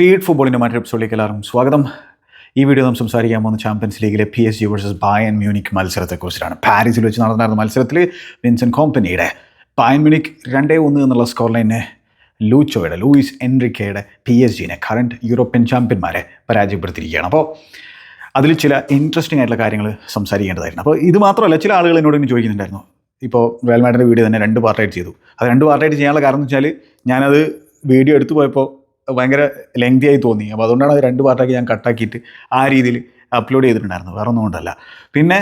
Feed ഫുട്ബോളിന്റെ മറ്റൊരു എപ്പിസോഡിലേക്ക് എല്ലാവർക്കും സ്വാഗതം. ഈ വീഡിയോ നാം സംസാരിക്കാൻ പോകുന്ന ചാമ്പ്യൻസ് ലീഗിലെ P S G versus Bayern Munich മത്സരത്തെക്കുറിച്ചാണ്. പാരീസിൽ വെച്ച് നടന്നിരുന്ന മത്സരത്തിൽ വിൻസെന്റ് കോമ്പനിയുടെ ബായൻ മ്യൂണിക് രണ്ടേ ഒന്ന് എന്നുള്ള സ്കോർ ലൈനെ ലൂച്ചോയുടെ ലൂയിസ് എൻറിക്കയുടെ പി എസ് ജിനെ കറണ്ട് യൂറോപ്യൻ ചാമ്പ്യന്മാരെ പരാജയപ്പെടുത്തിയിരിക്കുകയാണ്. അപ്പോൾ അതിൽ ചില ഇൻട്രസ്റ്റിംഗ് ആയിട്ടുള്ള കാര്യങ്ങൾ സംസാരിക്കേണ്ടതായിരുന്നു. അപ്പോൾ ഇത് മാത്രമല്ല ചില ആളുകൾ എന്നോട് ഇങ്ങനെ ചോദിക്കുന്നുണ്ടായിരുന്നു. ഇപ്പോൾ റയൽ മാഡിന്റെ വീഡിയോ തന്നെ രണ്ട് പാർട്ടായിട്ട് ചെയ്തു. അത് രണ്ട് പാർട്ടായിട്ട് ചെയ്യാനുള്ള കാരണം എന്ന് വെച്ചാൽ ഞാനത് വീഡിയോ എടുത്തു പോയപ്പോൾ ഭയങ്കര ലെങ്തി ആയി തോന്നി. അപ്പോൾ അതുകൊണ്ടാണ് അത് രണ്ട് പാർട്ടാക്കി ഞാൻ കട്ടാക്കിയിട്ട് ആ രീതിയിൽ അപ്ലോഡ് ചെയ്തിട്ടുണ്ടായിരുന്നു വേറെ ഒന്നും കൊണ്ടല്ല. പിന്നെ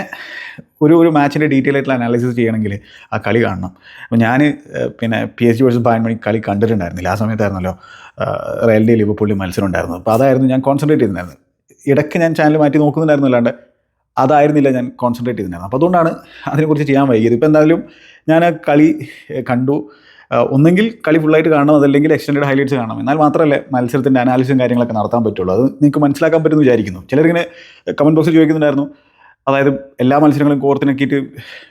ഒരു ഒരു മാച്ചിന്റെ ഡീറ്റെയിൽ ആയിട്ടുള്ള അനാലിസിസ് ചെയ്യണമെങ്കിൽ ആ കളി കാണണം. അപ്പോൾ ഞാൻ പിന്നെ P S G versus Bayern Munich കളി കണ്ടിട്ടുണ്ടായിരുന്നില്ല. ആ സമയത്തായിരുന്നല്ലോ റയലിന്റെ ലിവർപൂളിൽ മത്സരം ഉണ്ടായിരുന്നു അപ്പോൾ അതായിരുന്നു ഞാൻ കോൺസെൻട്രേറ്റ് ചെയ്തിട്ടുണ്ടായിരുന്നത്. ഇടയ്ക്ക് ഞാൻ ചാനൽ മാറ്റി നോക്കുന്നുണ്ടായിരുന്നു അല്ലാണ്ട് അതായിരുന്നില്ല ഞാൻ കോൺസെൻട്രേറ്റ് ചെയ്തിരുന്നത് അപ്പോൾ അതുകൊണ്ടാണ് അതിനെക്കുറിച്ച് ചെയ്യാൻ വൈകിയത്. ഇപ്പോൾ എന്തായാലും ഞാൻ കളി കണ്ടു. ഒന്നെങ്കിൽ കളി ഫുള്ളായിട്ട് കാണണം അതല്ലെങ്കിൽ എക്സ്റ്റൻഡ് ഹൈലൈറ്റ്സ് കാണണം. എന്നാൽ മാത്രമല്ലേ മത്സരത്തിന്റെ അനാലിസും കാര്യങ്ങളൊക്കെ നടത്താൻ പറ്റുള്ളൂ. അത് നിങ്ങൾക്ക് മനസ്സിലാക്കാൻ പറ്റുമെന്ന് വിചാരിക്കുന്നു. ചിലരിങ്ങനെ കമന്റ് ബോക്സിൽ ചോദിക്കുന്നുണ്ടായിരുന്നു. അതായത് എല്ലാ മത്സരങ്ങളും കോർത്തിണക്കിയിട്ട്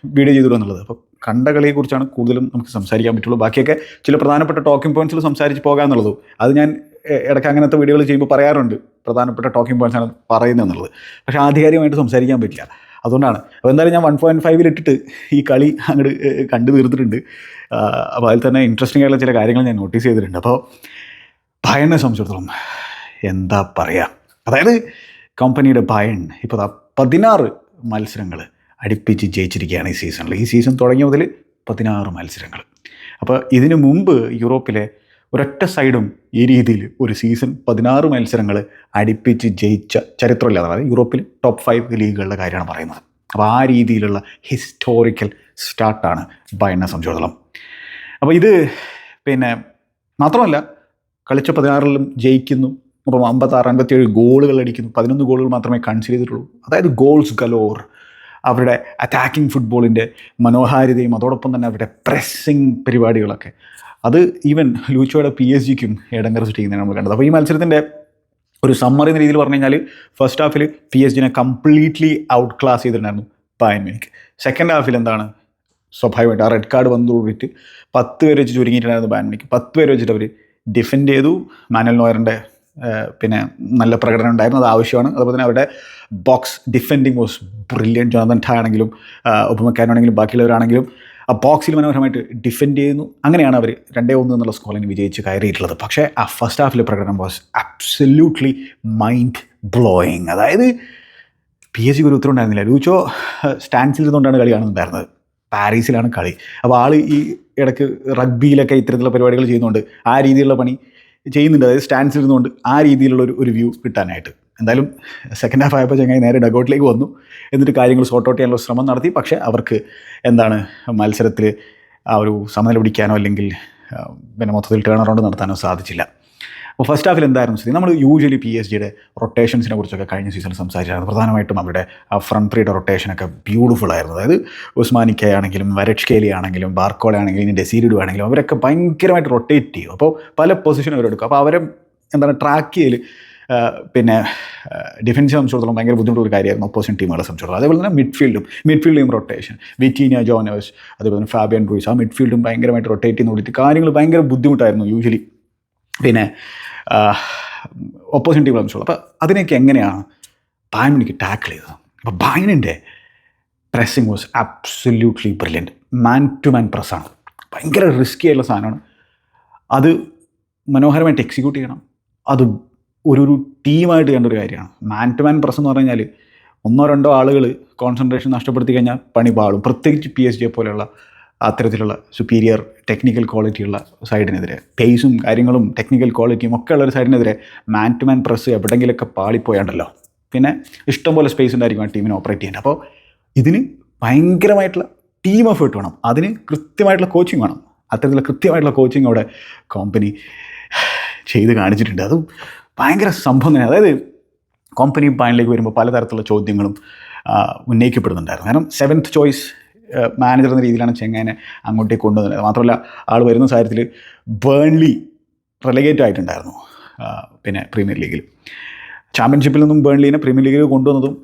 വീഡിയോ ചെയ്തു എന്നുള്ളത്. അപ്പോൾ കണ്ട കളിയെക്കുറിച്ചാണ് കൂടുതലും നമുക്ക് സംസാരിക്കാൻ പറ്റുള്ളൂ. ബാക്കിയൊക്കെ ചില പ്രധാനപ്പെട്ട ടോക്കിംഗ് പോയിന്റ്സിൽ സംസാരിച്ച് പോകാമെന്നുള്ളതും അത് ഞാൻ ഇടയ്ക്ക് അങ്ങനത്തെ വീഡിയോകൾ ചെയ്യുമ്പോൾ പറയാറുണ്ട്. പ്രധാനപ്പെട്ട ടോക്കിംഗ് പോയിന്റ്സ് ആണ് പറയുന്നത് എന്നുള്ളത്. പക്ഷേ ആധികാരികമായിട്ട് സംസാരിക്കാൻ പറ്റില്ല. അതുകൊണ്ടാണ്. അപ്പോൾ എന്തായാലും ഞാൻ വൺ പോയിന്റ് ഫൈവിൽ ഇട്ടിട്ട് ഈ കളി അങ്ങോട്ട് കണ്ടു തീർത്തിട്ടുണ്ട്. അപ്പോൾ അതിൽ തന്നെ ഇൻട്രസ്റ്റിംഗ് ആയിട്ടുള്ള ചില കാര്യങ്ങൾ ഞാൻ നോട്ടീസ് ചെയ്തിട്ടുണ്ട്. അപ്പോൾ ഭയനെ സംബന്ധിച്ചിടത്തോളം എന്താ പറയുക അതായത് കമ്പനിയുടെ ഭയൻ ഇപ്പോൾ പതിനാറ് മത്സരങ്ങൾ അടുപ്പിച്ച് ജയിച്ചിരിക്കുകയാണ് ഈ സീസണിൽ ഈ സീസൺ തുടങ്ങിയ മുതൽ പതിനാറ് മത്സരങ്ങൾ. അപ്പോൾ ഇതിനു മുമ്പ് യൂറോപ്പിലെ ഒരൊറ്റ സൈഡും ഈ രീതിയിൽ ഒരു സീസൺ പതിനാറ് മത്സരങ്ങൾ അടുപ്പിച്ച് ജയിച്ച ചരിത്രമില്ല. അതായത് യൂറോപ്പിൽ ടോപ്പ് ഫൈവ് ലീഗുകളുടെ കാര്യമാണ് പറയുന്നത്. അപ്പോൾ ആ രീതിയിലുള്ള ഹിസ്റ്റോറിക്കൽ സ്റ്റാർട്ടാണ് ബയനെ സംബന്ധിച്ചിടത്തോളം. അപ്പോൾ ഇത് പിന്നെ മാത്രമല്ല കളിച്ച പതിനാറിലും ജയിക്കുന്നു. അപ്പം അമ്പത്താറ് അൻപത്തിയേഴ് ഗോളുകൾ അടിക്കുന്നു. പതിനൊന്ന് ഗോളുകൾ മാത്രമേ കൺസിഡർ ചെയ്തിട്ടുള്ളൂ. അതായത് ഗോൾസ് ഗലോർ അവരുടെ അറ്റാക്കിംഗ് ഫുട്ബോളിന്റെ മനോഹാരിതയും അതോടൊപ്പം തന്നെ അവരുടെ പ്രസ്സിങ് പരിപാടികളൊക്കെ അത് ഈവൻ ലൂച്ചോയുടെ പി എസ് ജിക്കും ഇടങ്കറച്ച് സൃഷ്ടിക്കുന്നതാണ് നമ്മൾ കണ്ടത്. അപ്പോൾ ഈ മത്സരത്തിന്റെ ഒരു സമ്മറി എന്ന രീതിയിൽ പറഞ്ഞു കഴിഞ്ഞാൽ ഫസ്റ്റ് ഹാഫിൽ പി എസ് ജിനെ കംപ്ലീറ്റ്ലി ഔട്ട് ക്ലാസ് ചെയ്തിട്ടുണ്ടായിരുന്നു പായൻ മിനിക്ക് സെക്കൻഡ് ഹാഫിൽ എന്താണ്? സ്വാഭാവികമായിട്ട് ആ റെഡ് കാർഡ് വന്നു കൂടിയിട്ട് പത്ത് പേര് വെച്ച് ചുരുങ്ങിയിട്ടുണ്ടായിരുന്നു പാൻ മിനിക്ക് പത്ത് പേര് വെച്ചിട്ട് അവർ ഡിഫെൻഡ് ചെയ്തു. മാനുവൽ നോയറിന്റെ പിന്നെ നല്ല പ്രകടനം ഉണ്ടായിരുന്നു. അത് ആവശ്യമാണ്. അതുപോലെ തന്നെ അവരുടെ box defending was brilliant Jonathan Tah ആണെങ്കിലും ഉപമക്കാനാണെങ്കിലും ബാക്കിയുള്ളവരാണെങ്കിലും ആ ബോക്സിൽ മനോഹരമായിട്ട് ഡിഫെൻഡ് ചെയ്യുന്നു. അങ്ങനെയാണ് അവർ രണ്ടേ ഒന്ന് എന്നുള്ള സ്കോറിന് വിജയിച്ച് കയറിയിട്ടുള്ളത്. പക്ഷേ ആ ഫസ്റ്റ് ഹാഫിലെ പ്രകടനം വാസ് അബ്സല്യൂട്ട്ലി മൈൻഡ് ബ്ലോയിങ് അതായത് പി എസ് സിക്ക് ഒരു ഉത്തരം ഉണ്ടായിരുന്നില്ല. ലൂച്ചോ സ്റ്റാൻസിൽ നിന്നുകൊണ്ടാണ് കളി കാണുന്നുണ്ടായിരുന്നത് പാരീസിലാണ് കളി. അപ്പോൾ ആൾ ഈ ഇടയ്ക്ക് റഗ്ബിയിലൊക്കെ ഇത്തരത്തിലുള്ള പരിപാടികൾ ചെയ്യുന്നുണ്ട്. ആ രീതിയിലുള്ള പണി ചെയ്യുന്നുണ്ട്. അതായത് സ്റ്റാൻസിൽ ഇരുന്നുകൊണ്ട് ആ രീതിയിലുള്ള ഒരു ഒരു വ്യൂ കിട്ടാനായിട്ട്. എന്തായാലും സെക്കൻഡ് ഹാഫ് ആയപ്പോൾ ചങ്ങായി നേരെ ഡഗൗട്ടിലേക്ക് വന്നു. എന്നിട്ട് കാര്യങ്ങൾ സോർട്ട് ഔട്ട് ചെയ്യാനുള്ള ശ്രമം നടത്തി. പക്ഷേ അവർക്ക് എന്താണ് മത്സരത്തിൽ ആ ഒരു സമനില പിടിക്കാനോ അല്ലെങ്കിൽ പിന്നെ മൊത്തത്തിൽ ടേൺ അറൗണ്ട് നടത്താനോ സാധിച്ചില്ല. അപ്പോൾ ഫസ്റ്റ് ഹാഫിൽ എന്തായിരുന്നു സ്ഥിതി? നമ്മൾ യൂഷ്വലി പി എസ് ജിയുടെ റൊട്ടേഷൻസിനെ കുറിച്ചൊക്കെ കഴിഞ്ഞ സീസണിൽ സംസാരിച്ചായിരുന്നു. പ്രധാനമായിട്ടും അവരുടെ ആ ഫ്രണ്ട് ത്രീയുടെ റൊട്ടേഷനൊക്കെ ബ്യൂട്ടിഫുൾ ആയിരുന്നു. അതായത് ഉസ്മാനിക്ക ആണെങ്കിലും വരഷ്കേലി ആണെങ്കിലും ബാർക്കോള ആണെങ്കിലും ഇനി ഡെസീരിഡു ആണെങ്കിലും അവരൊക്കെ ഭയങ്കരമായിട്ട് റൊട്ടേറ്റ് ചെയ്യും. അപ്പോൾ പല പൊസിഷനും അവരെടുക്കും. അപ്പോൾ അവരെ എന്താണ് ട്രാക്ക് ചെയ്യൽ പിന്നെ ഡിഫൻസ് സംബന്ധിച്ചിടത്തോളം ഭയങ്കര ബുദ്ധിമുട്ടുള്ള ഒരു കാര്യമായിരുന്നു ഓപ്പോസിഷൻ ടീമുകളെ സംബന്ധിച്ചിടത്തോളം. അതേപോലെ തന്നെ മിഡ്ഫീൽഡും മിഡ്ഫീൽഡിലും റൊട്ടേഷൻ വിറ്റീനിയ ജോനേഴ്സ് അതേപോലെ തന്നെ ഫാബിയൻ റൂയിസ്. ആ മിഡ്ഫീൽഡും ഭയങ്കരമായിട്ട് റൊട്ടേറ്റ് ചെയ്യുന്ന കൊടുത്തിട്ട് കാര്യങ്ങൾ ഭയങ്കര ബുദ്ധിമുട്ടായിരുന്നു യൂഷ്വലി പിന്നെ ഓപ്പോസിഷൻ ടീം സംബന്ധിച്ചുള്ളൂ അപ്പോൾ അതിനെയൊക്കെ എങ്ങനെയാണ് ബാൻമിനിക്ക് ടാക്കിൾ ചെയ്തത്? അപ്പോൾ ബാനിന്റെ pressing was absolutely brilliant man to man പ്രസ്സാണ് ഭയങ്കര റിസ്കി ആയിട്ടുള്ള സാധനമാണ്. അത് മനോഹരമായിട്ട് എക്സിക്യൂട്ട് ചെയ്യണം. അത് ഒരു ഒരു ടീമായിട്ട് കണ്ട ഒരു കാര്യമാണ്. മാൻ ടു മാൻ പ്രസ് എന്ന് പറഞ്ഞു കഴിഞ്ഞാൽ ഒന്നോ രണ്ടോ ആളുകൾ കോൺസെൻട്രേഷൻ നഷ്ടപ്പെടുത്തി കഴിഞ്ഞാൽ പണി പാളും. പ്രത്യേകിച്ച് പി എസ് ജിയെ പോലെയുള്ള അത്തരത്തിലുള്ള സുപ്പീരിയർ ടെക്നിക്കൽ ക്വാളിറ്റിയുള്ള സൈഡിനെതിരെ പേസും കാര്യങ്ങളും ടെക്നിക്കൽ ക്വാളിറ്റിയും ഒക്കെ ഉള്ള ഒരു സൈഡിനെതിരെ മാൻ ടു മാൻ പ്രസ് എവിടെയെങ്കിലുമൊക്കെ പാളിപ്പോയാണ്ടല്ലോ. പിന്നെ ഇഷ്ടംപോലെ സ്പേസ് ഉണ്ടായിരിക്കും ആ ടീമിനെ ഓപ്പറേറ്റ് ചെയ്യാൻ. അപ്പോൾ ഇതിന് ഭയങ്കരമായിട്ടുള്ള ടീം എഫേർട്ട് വേണം. അതിന് കൃത്യമായിട്ടുള്ള കോച്ചിങ് വേണം. അത്തരത്തിലുള്ള കൃത്യമായിട്ടുള്ള കോച്ചിങ് അവിടെ കമ്പനി ചെയ്ത് കാണിച്ചിട്ടുണ്ട്. അത് ഭയങ്കര സംഭവം തന്നെ. അതായത് കമ്പനി പാനിലേക്ക് വരുമ്പോൾ പലതരത്തിലുള്ള ചോദ്യങ്ങളും ഉന്നയിക്കപ്പെടുന്നുണ്ടായിരുന്നു. കാരണം സെവൻത്ത് ചോയ്സ് മാനേജർ എന്ന രീതിയിലാണ് ചെങ്ങാനെ അങ്ങോട്ടേക്ക് കൊണ്ടുവന്നത്. മാത്രമല്ല ആൾ വരുന്ന സാഹചര്യത്തിൽ ബേൺലി റെലഗേറ്റ് ആയിട്ടുണ്ടായിരുന്നു പിന്നെ പ്രീമിയർ ലീഗിൽ ചാമ്പ്യൻഷിപ്പിൽ നിന്നും ബേൺലീനെ പ്രീമിയർ ലീഗിൽ കൊണ്ടുവന്നതും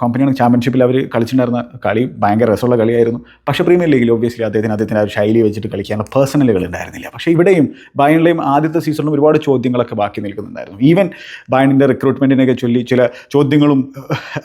കമ്പനിയാണ് ചാമ്പ്യൻഷിപ്പിൽ അവർ കളിച്ചിട്ടുണ്ടായിരുന്ന കളി ഭയങ്കര രസമുള്ള കളിയായിരുന്നു. പക്ഷേ പ്രീമിയർ ലീഗിൽ ഒബ്വിയസ്ലി അദ്ദേഹത്തിന് അദ്ദേഹത്തിന്റെ ആ ശൈലി വെച്ചിട്ട് കളിക്കാനുള്ള പേഴ്സണലുകൾ ഉണ്ടായിരുന്നില്ല. പക്ഷേ ഇവിടെയും ബയണിലെയും ആദ്യത്തെ സീസണിലും ഒരുപാട് ചോദ്യങ്ങളൊക്കെ ബാക്കി നിൽക്കുന്നുണ്ടായിരുന്നു. ഈവൻ ബയണിന്റെ റിക്രൂട്ട്മെന്റിനെയൊക്കെ ചൊല്ലി ചില ചോദ്യങ്ങളും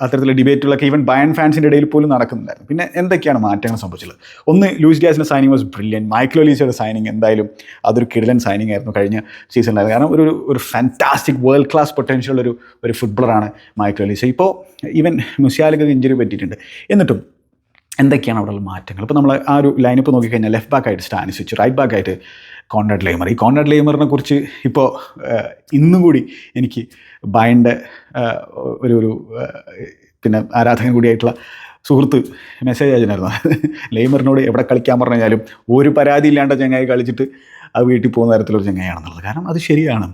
അത്തരത്തിലുള്ള ഡിബേറ്റുകളൊക്കെ ഈവൻ ബയൺ ഫാൻസിന്റെ ഇടയിൽ പോലും നടക്കുന്നുണ്ടായിരുന്നു. പിന്നെ എന്തൊക്കെയാണ് മാറ്റങ്ങൾ സംഭവിച്ചത് ഒന്ന് ലൂയിസ് ഗ്യാസിന്റെ സൈനിങ് വാസ് ബ്രില്യൻ മൈക്കിൾ ഒലീസയുടെ സൈനിങ് എന്തായാലും അതൊരു കിടിലൻ സൈനിങ് ആയിരുന്നു കഴിഞ്ഞ സീസണിലായിരുന്നു കാരണം ഒരു ഒരു ഫാന്റാസ്റ്റിക് വേൾഡ് ക്ലാസ് പൊട്ടൻഷ്യൽ ഒരു ഒരു ഫുട്ബോളറാണ് മൈക്കിൾ ഒലീസ ഇപ്പോൾ ഈവൻ മുസിയാലിക്ക് ഇഞ്ചുറി പറ്റിയിട്ടുണ്ട്. എന്നിട്ടും എന്തൊക്കെയാണ് അവിടെയുള്ള മാറ്റങ്ങൾ? ഇപ്പോൾ നമ്മൾ ആ ഒരു ലൈനപ്പ് നോക്കിക്കഴിഞ്ഞാൽ ലെഫ്റ്റ് ബാക്കായിട്ട് സ്റ്റാനിസ് വെച്ചു റൈറ്റ് ബാക്കായിട്ട് കോൺറാഡ് ലെയ്മർ ഈ കോൺറാഡ് ലേമറിനെ കുറിച്ച് ഇപ്പോൾ ഇന്നും കൂടി എനിക്ക് ബയന്റെ ഒരു ഒരു പിന്നെ ആരാധകൻ കൂടിയായിട്ടുള്ള സുഹൃത്ത് മെസ്സേജ് അയച്ചിട്ടുണ്ടായിരുന്നു. ലെയ്മറിനോട് എവിടെ കളിക്കാൻ പറഞ്ഞു കഴിഞ്ഞാലും ഒരു പരാതി ഇല്ലാണ്ട് ചങ്ങായി കളിച്ചിട്ട് അത് വീട്ടിൽ പോകുന്ന തരത്തിലൊരു ചങ്ങായാണെന്നുള്ളത് കാരണം അത് ശരിയാണ്.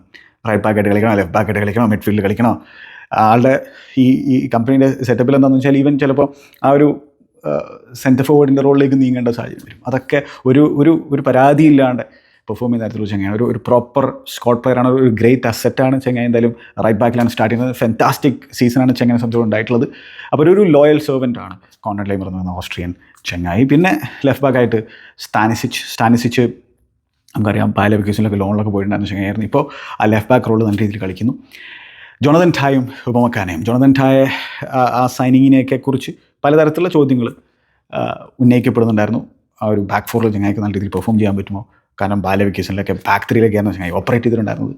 റൈറ്റ് ബാക്കായിട്ട് കളിക്കണോ ലെഫ്റ്റ് ബാക്കായിട്ട് കളിക്കണോ മിഡ്ഫീൽഡ് കളിക്കണോ. ആളുടെ ഈ ഈ കമ്പനിയുടെ സെറ്റപ്പിൽ എന്താണെന്ന് വെച്ചാൽ ഈവൻ ചിലപ്പോൾ ആ ഒരു സെന്റർ ഫോർവേഡിന്റെ റോളിലേക്ക് നീങ്ങേണ്ട സാഹചര്യം വരും. അതൊക്കെ ഒരു ഒരു ഒരു പരാതിയില്ലാണ്ട് പെർഫോം ചെയ്യുന്ന തരത്തിലുള്ള ചെങ്ങായി. ഒരു ഒരു പ്രോപ്പർ സ്കോട്ട് പ്ലെയറാണ് ഒരു ഗ്രേറ്റ് അസറ്റാണ് ചെങ്ങായി എന്തായാലും റൈറ്റ് ബാക്കിലാണ് സ്റ്റാർട്ട് ചെയ്യുന്നത്. ഫെന്റാസ്റ്റിക് സീസണാണ് ചെങ്ങനെ സംബന്ധിച്ച് ഉണ്ടായിട്ടുള്ളത്. അപ്പോൾ ഒരു ലോയൽ സെർവന്റ് ആണ് കോൺട്രാക്ട് ലൈമർ എന്ന് പറയുന്ന ഓസ്ട്രിയൻ ചെങ്ങായി. പിന്നെ ലെഫ്റ്റ് ബാക്കായിട്ട് സ്റ്റാനിസിച്ച് സ്റ്റാനിസിച്ച് നമുക്കറിയാം പാല വെക്കേഷനിലൊക്കെ ലോണിലൊക്കെ പോയിട്ടുണ്ടായിരുന്നു ചെങ്ങായിരുന്നു ഇപ്പോൾ ആ ലെഫ്റ്റ് ബാക്ക് റോൾ നല്ല രീതിയിൽ കളിക്കുന്നു. ജോണതൻ ഠായും ഉപമക്കാനയും. ജോണതൻ ഠായ ആ- സൈനിങ്ങിനെയൊക്കെ കുറിച്ച് പലതരത്തിലുള്ള ചോദ്യങ്ങൾ ഉന്നയിക്കപ്പെടുന്നുണ്ടായിരുന്നു. ആ ഒരു ബാക്ക് ഫോറിൽ ചങ്ങായിക്ക് നല്ല രീതിയിൽ പെർഫോം ചെയ്യാൻ പറ്റുമോ? കാരണം ബാല വെക്കേഷനിലൊക്കെ ബാക്ക് ത്രീയിലൊക്കെയായിരുന്നു ചങ്ങായി ഓപ്പറേറ്റ് ചെയ്തിട്ടുണ്ടായിരുന്നത്.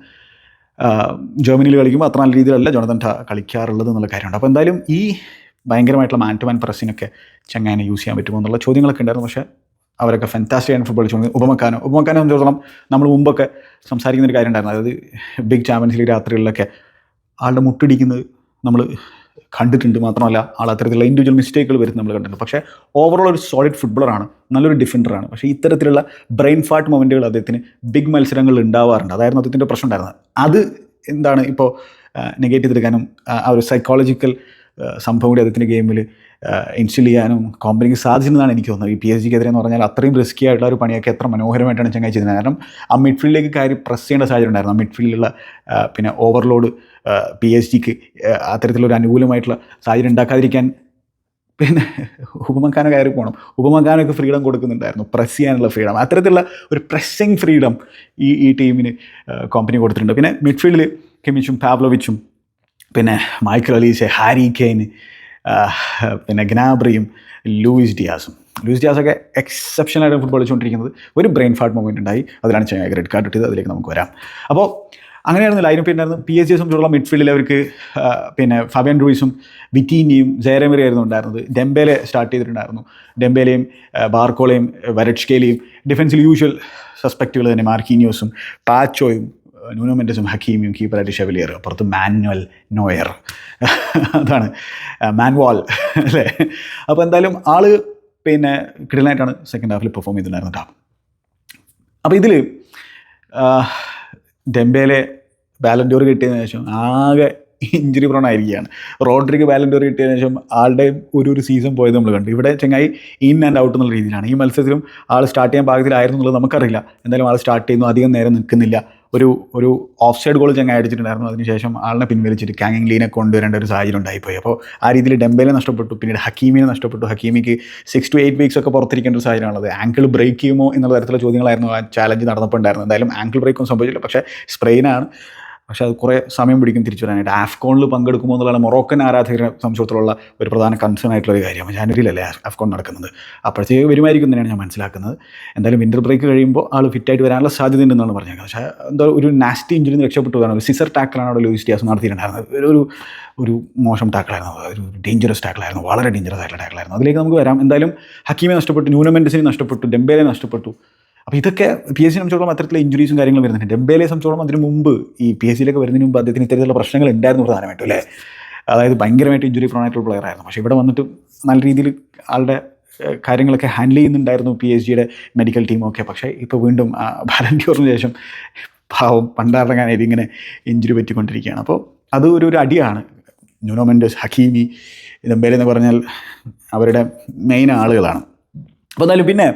ജർമ്മനിയിൽ കളിക്കുമ്പോൾ അത്ര നല്ല രീതിയിലല്ല ജോണതൻ ഠ കളിക്കാറുള്ളത് എന്നുള്ള കാര്യമുണ്ട്. അപ്പോൾ എന്തായാലും ഈ ഭയങ്കരമായിട്ടുള്ള മാൻ ടു മാൻ പ്രസ്സിനൊക്കെ ചങ്ങായിനെ യൂസ് ചെയ്യാൻ പറ്റുമോ എന്നുള്ള ചോദ്യങ്ങളൊക്കെ ഉണ്ടായിരുന്നു. പക്ഷേ അവരൊക്കെ ഫാന്റാസ്റ്റിക് ആയിട്ട് ഫുട്ബോൾ ചോദിക്കുന്നത് ഉപമക്കാനോ ഉപമക്കാനെ സംബന്ധിച്ചിടത്തോളം നമ്മൾ മുമ്പൊക്കെ സംസാരിക്കുന്ന ഒരു കാര്യം ഉണ്ടായിരുന്നു. അതായത് ബിഗ് ചാമ്പ്യൻസ് ലീഗ് രാത്രികളിലൊക്കെ ആളുടെ മുട്ടിടിക്കുന്നത് നമ്മൾ കണ്ടിട്ടുണ്ട് മാത്രമല്ല ആൾ അത്തരത്തിലുള്ള ഇൻഡിവിജ്വൽ മിസ്റ്റേക്കുകൾ വരുന്നത് നമ്മൾ കണ്ടിട്ടുണ്ട്. പക്ഷേ ഓവറോൾ ഒരു സോളിഡ് ഫുട്ബോളറാണ് നല്ലൊരു ഡിഫൻഡറാണ് പക്ഷേ ഇത്തരത്തിലുള്ള ബ്രെയിൻ ഫാട്ട് മൊമെന്റുകൾ അദ്ദേഹത്തിന് ബിഗ് മത്സരങ്ങളിൽ ഉണ്ടാവാറുണ്ട്. അതായിരുന്നു അദ്ദേഹത്തിന്റെ പ്രശ്നം ഉണ്ടായിരുന്നത്. അത് എന്താണ് ഇപ്പോൾ നെഗറ്റീവ് എടുക്കാനും ആ ഒരു സൈക്കോളജിക്കൽ സംഭവം കൂടി അദ്ദേഹത്തിന്റെ ഗെയിമിൽ ഇൻസ്റ്റിൽ ചെയ്യാനും കോമ്പനിക്ക് സാധിച്ചെന്നാണ് എനിക്ക് തോന്നുന്നത്. ഈ പി എസ് ജിക്കെതിരെ എന്ന് പറഞ്ഞാൽ അത്രയും റിസ്ക്കി ആയിട്ടുള്ള ഒരു പണിയൊക്കെ എത്ര മനോഹരമായിട്ടാണ് ചങ്ങായി ചെയ്തത് കാരണം ആ മിഡ്ഫീൽഡിലേക്ക് കാര്യം പ്രസ് ചെയ്യേണ്ട സാഹചര്യം ഉണ്ടായിരുന്നു. ആ മിഡ്ഫീൽഡിലുള്ള പിന്നെ ഓവർലോഡ് പി എസ് ജിക്ക് അത്തരത്തിലൊരു അനുകൂലമായിട്ടുള്ള സാഹചര്യം ഉണ്ടാക്കാതിരിക്കാൻ പിന്നെ ഉപമക്കാന കയറി പോകണം ഉപമക്കാനൊക്കെ ഫ്രീഡം കൊടുക്കുന്നുണ്ടായിരുന്നു. പ്രസ് ചെയ്യാനുള്ള ഫ്രീഡം അത്തരത്തിലുള്ള ഒരു പ്രസ്സിങ് ഫ്രീഡം ഈ ഈ ടീമിന് കമ്പനി കൊടുത്തിട്ടുണ്ട്. പിന്നെ മിഡ്ഫീൽഡിൽ കെമിച്ചും പാവ്ലോവിച്ചും പിന്നെ മൈക്കിൾ അലീസെ ഹാരി കെയ്ന് പിന്നെ ഗ്നാബ്രിയും ലൂയിസ് ഡിയാസും. ലൂയിസ് ഡിയാസൊക്കെ എക്സെപ്ഷനായിട്ട് ഫുട്ബോൾ കളിച്ചുകൊണ്ടിരിക്കുന്നത് ഒരു ബ്രെയിൻ ഫാട്ട് മൊമെന്റ് ഉണ്ടായി. അതിലാണ് ചെയ്യാൻ റെഡ് കാർഡ് കിട്ടിയത്. അതിലേക്ക് നമുക്ക് വരാം. അപ്പോൾ അങ്ങനെയായിരുന്നു ലൈനപ്പ് ഉണ്ടായിരുന്നു പി എസ് ജി സംബന്ധിച്ചുള്ള മിഡ്ഫീൽഡിൽ അവർക്ക് പിന്നെ ഫാബിയൻ റൂയിസും വിറ്റീനിയും ജയരമറി ആയിരുന്നു ഉണ്ടായിരുന്നത്. ഡെംബേലെ സ്റ്റാർട്ട് ചെയ്തിട്ടുണ്ടായിരുന്നു. ഡെംബേലയും ബാർക്കോളയും വരട്ഷ്കേലിയും ഡിഫൻസിൽ യൂഷ്വൽ സസ്പെക്റ്റുകൾ തന്നെ മാർക്കീനിയോസും പാച്ചോയും ന്യൂനോ മെൻഡസും ഹക്കീമിയും കീപ്പറായിട്ട് ഷെവലിയർ പുറത്ത് മാനുവൽ നോയർ. അതാണ് മാൻവാൾ അല്ലേ? അപ്പോൾ എന്തായാലും ആൾ പിന്നെ കിടലായിട്ടാണ് സെക്കൻഡ് ഹാഫിൽ പെർഫോം ചെയ്തിട്ടുണ്ടായിരുന്നത് അപ്പോൾ ഇതിൽ ഡെംബേലെ ബാലൻഡോർ കിട്ടിയതിന് ശേഷം ആകെ ഇഞ്ചുറി പ്രോൺ ആയിരിക്കുകയാണ്. റോഡ്രിക്ക് ബാലൻഡോർ കിട്ടിയതിന് ശേഷം ആളുടെ ഒരു ഒരു സീസൺ പോയത് നമ്മൾ കണ്ടു. ഇവിടെ ചെങ്ങായി ഇൻ ആൻഡ് ഔട്ട് എന്നുള്ള രീതിയിലാണ്. ഈ മത്സരത്തിലും ആൾ സ്റ്റാർട്ട് ചെയ്യാൻ പാകത്തിലായിരുന്നു എന്നുള്ളത് നമുക്കറിയില്ല. എന്തായാലും ആൾ സ്റ്റാർട്ട് ചെയ്യുന്നു. അധികം നേരം നിൽക്കുന്നില്ല. ഒരു ഒരു ഓഫ് സൈഡ് ഗോൾ ചങ്ങ അടിച്ചിട്ടുണ്ടായിരുന്നു. അതിനുശേഷം ആളിനെ പിൻവലിച്ചിട്ട് കാങ്ങിങ് ലീനെ കൊണ്ടുവരേണ്ട ഒരു സാഹചര്യം ഉണ്ടായിപ്പോയി. അപ്പോൾ ആ രീതിയിൽ ഡെമ്പേലെ നഷ്ടപ്പെട്ടു. പിന്നീട് ഹക്കീമിനെ നഷ്ടപ്പെട്ടു. ഹക്കീമിക്ക് സിക്സ് ടു എയ്റ്റ് വീക്സ് ഒക്കെ പുറത്തിരിക്കേണ്ട ഒരു സാഹചര്യമാണുള്ളത്. ആങ്കിൾ ബ്രേക്ക് ചെയ്യുമോ എന്നുള്ള തരത്തിലുള്ള ചോദ്യങ്ങളായിരുന്നു ആ ചാലഞ്ച് നടന്നപ്പോൾ ഉണ്ടായിരുന്നത്. എന്തായാലും ആങ്കിൾ ബ്രേക്കൊന്നും സംഭവിച്ചില്ല. പക്ഷേ സ്പ്രെയിനാണ് പക്ഷേ അത് കുറേ സമയം പിടിക്കും തിരിച്ചു വരാനായിട്ട്. ആഫ്കോണിൽ പങ്കെടുക്കുമ്പോൾ എന്നുള്ളതാണ് മൊറോക്കൻ ആരാധകരെ സംബന്ധിച്ചിടത്തോളം ഒരു പ്രധാന കൺസേൺ ആയിട്ടുള്ള ഒരു കാര്യമാണ് ജാനുവരിയിലല്ലേ ആഫ്കോൺ നടക്കുന്നത്? അപ്പോഴത്തേക്ക് വരുമായിരിക്കും തന്നെയാണ് ഞാൻ മനസ്സിലാക്കുന്നത്. എന്തായാലും വിന്റർ ബ്രേക്ക് കഴിയുമ്പോൾ ആൾ ഫിറ്റായിട്ട് വരാനുള്ള സാധ്യത ഉണ്ടെന്നാണ് പറഞ്ഞേക്കുന്നത്. പക്ഷേ എന്താ ഒരു നാസ്റ്റി ഇഞ്ചുറി രക്ഷപ്പെട്ടതാണ് ഒരു സിസർ ടാക്കിലാണ് അവിടെ ലൂയിസ് ഡിയാസ് നടത്തിയിട്ടുണ്ടായിരുന്നത്. ഒരു- ഒരു മോശം ടാക്കിളായിരുന്നു ഒരു ഡേഞ്ചറസ് ടാക്കിളായിരുന്നു വളരെ ഡേഞ്ചറസ് ആയിട്ടുള്ള ടാക്കിളായിരുന്നു അതിലേക്ക് നമുക്ക് വരാം. എന്തായാലും ഹക്കീമെ നഷ്ടപ്പെട്ടു ന്യൂനമെൻഡസിനെ നഷ്ടപ്പെട്ടു ഡെമ്പേലെ നഷ്ടപ്പെട്ടു. അപ്പോൾ ഇതൊക്കെ പി എസ് സി സംബന്ധിച്ചോളം അത്തരത്തിലുള്ള ഇഞ്ചുറീസും കാര്യങ്ങളും വരുന്നുണ്ട്. ഡെമ്പേലെ സംബന്ധിച്ചോളം അതിന് മുമ്പ് ഈ പി എസ് സിയിലേക്ക് വരുന്നതിന് മുമ്പ് അദ്ദേഹത്തിന് ഇത്തരത്തിലുള്ള പ്രശ്നങ്ങൾ ഉണ്ടായിരുന്നു പ്രധാനമായിട്ടും അല്ലേ? അതായത് ഭയങ്കരമായിട്ട് ഇഞ്ചുറി പ്രോൺ ആയിട്ടുള്ള പ്ലെയർ ആയിരുന്നു. പക്ഷേ ഇവിടെ വന്നിട്ട് നല്ല രീതിയിൽ ആളുടെ കാര്യങ്ങളൊക്കെ ഹാൻഡിൽ ചെയ്യുന്നുണ്ടായിരുന്നു പി എസ് ജിയുടെ മെഡിക്കൽ ടീമൊക്കെ പക്ഷേ ഇപ്പോൾ വീണ്ടും ബാലന്റ്യൂറിന് ശേഷം പാവം പണ്ടാറങ്ങാനായിട്ട് ഇങ്ങനെ ഇഞ്ചുറി പറ്റിക്കൊണ്ടിരിക്കുകയാണ്. അപ്പോൾ അത് ഒരു ഒരു അടിയാണ്. ന്യൂനോ മെൻഡസ് ഹക്കീമി ഇതമ്പേലെ എന്ന് പറഞ്ഞാൽ അവരുടെ മെയിൻ ആളുകളാണ്. അപ്പോൾ എന്നാലും പിന്നെ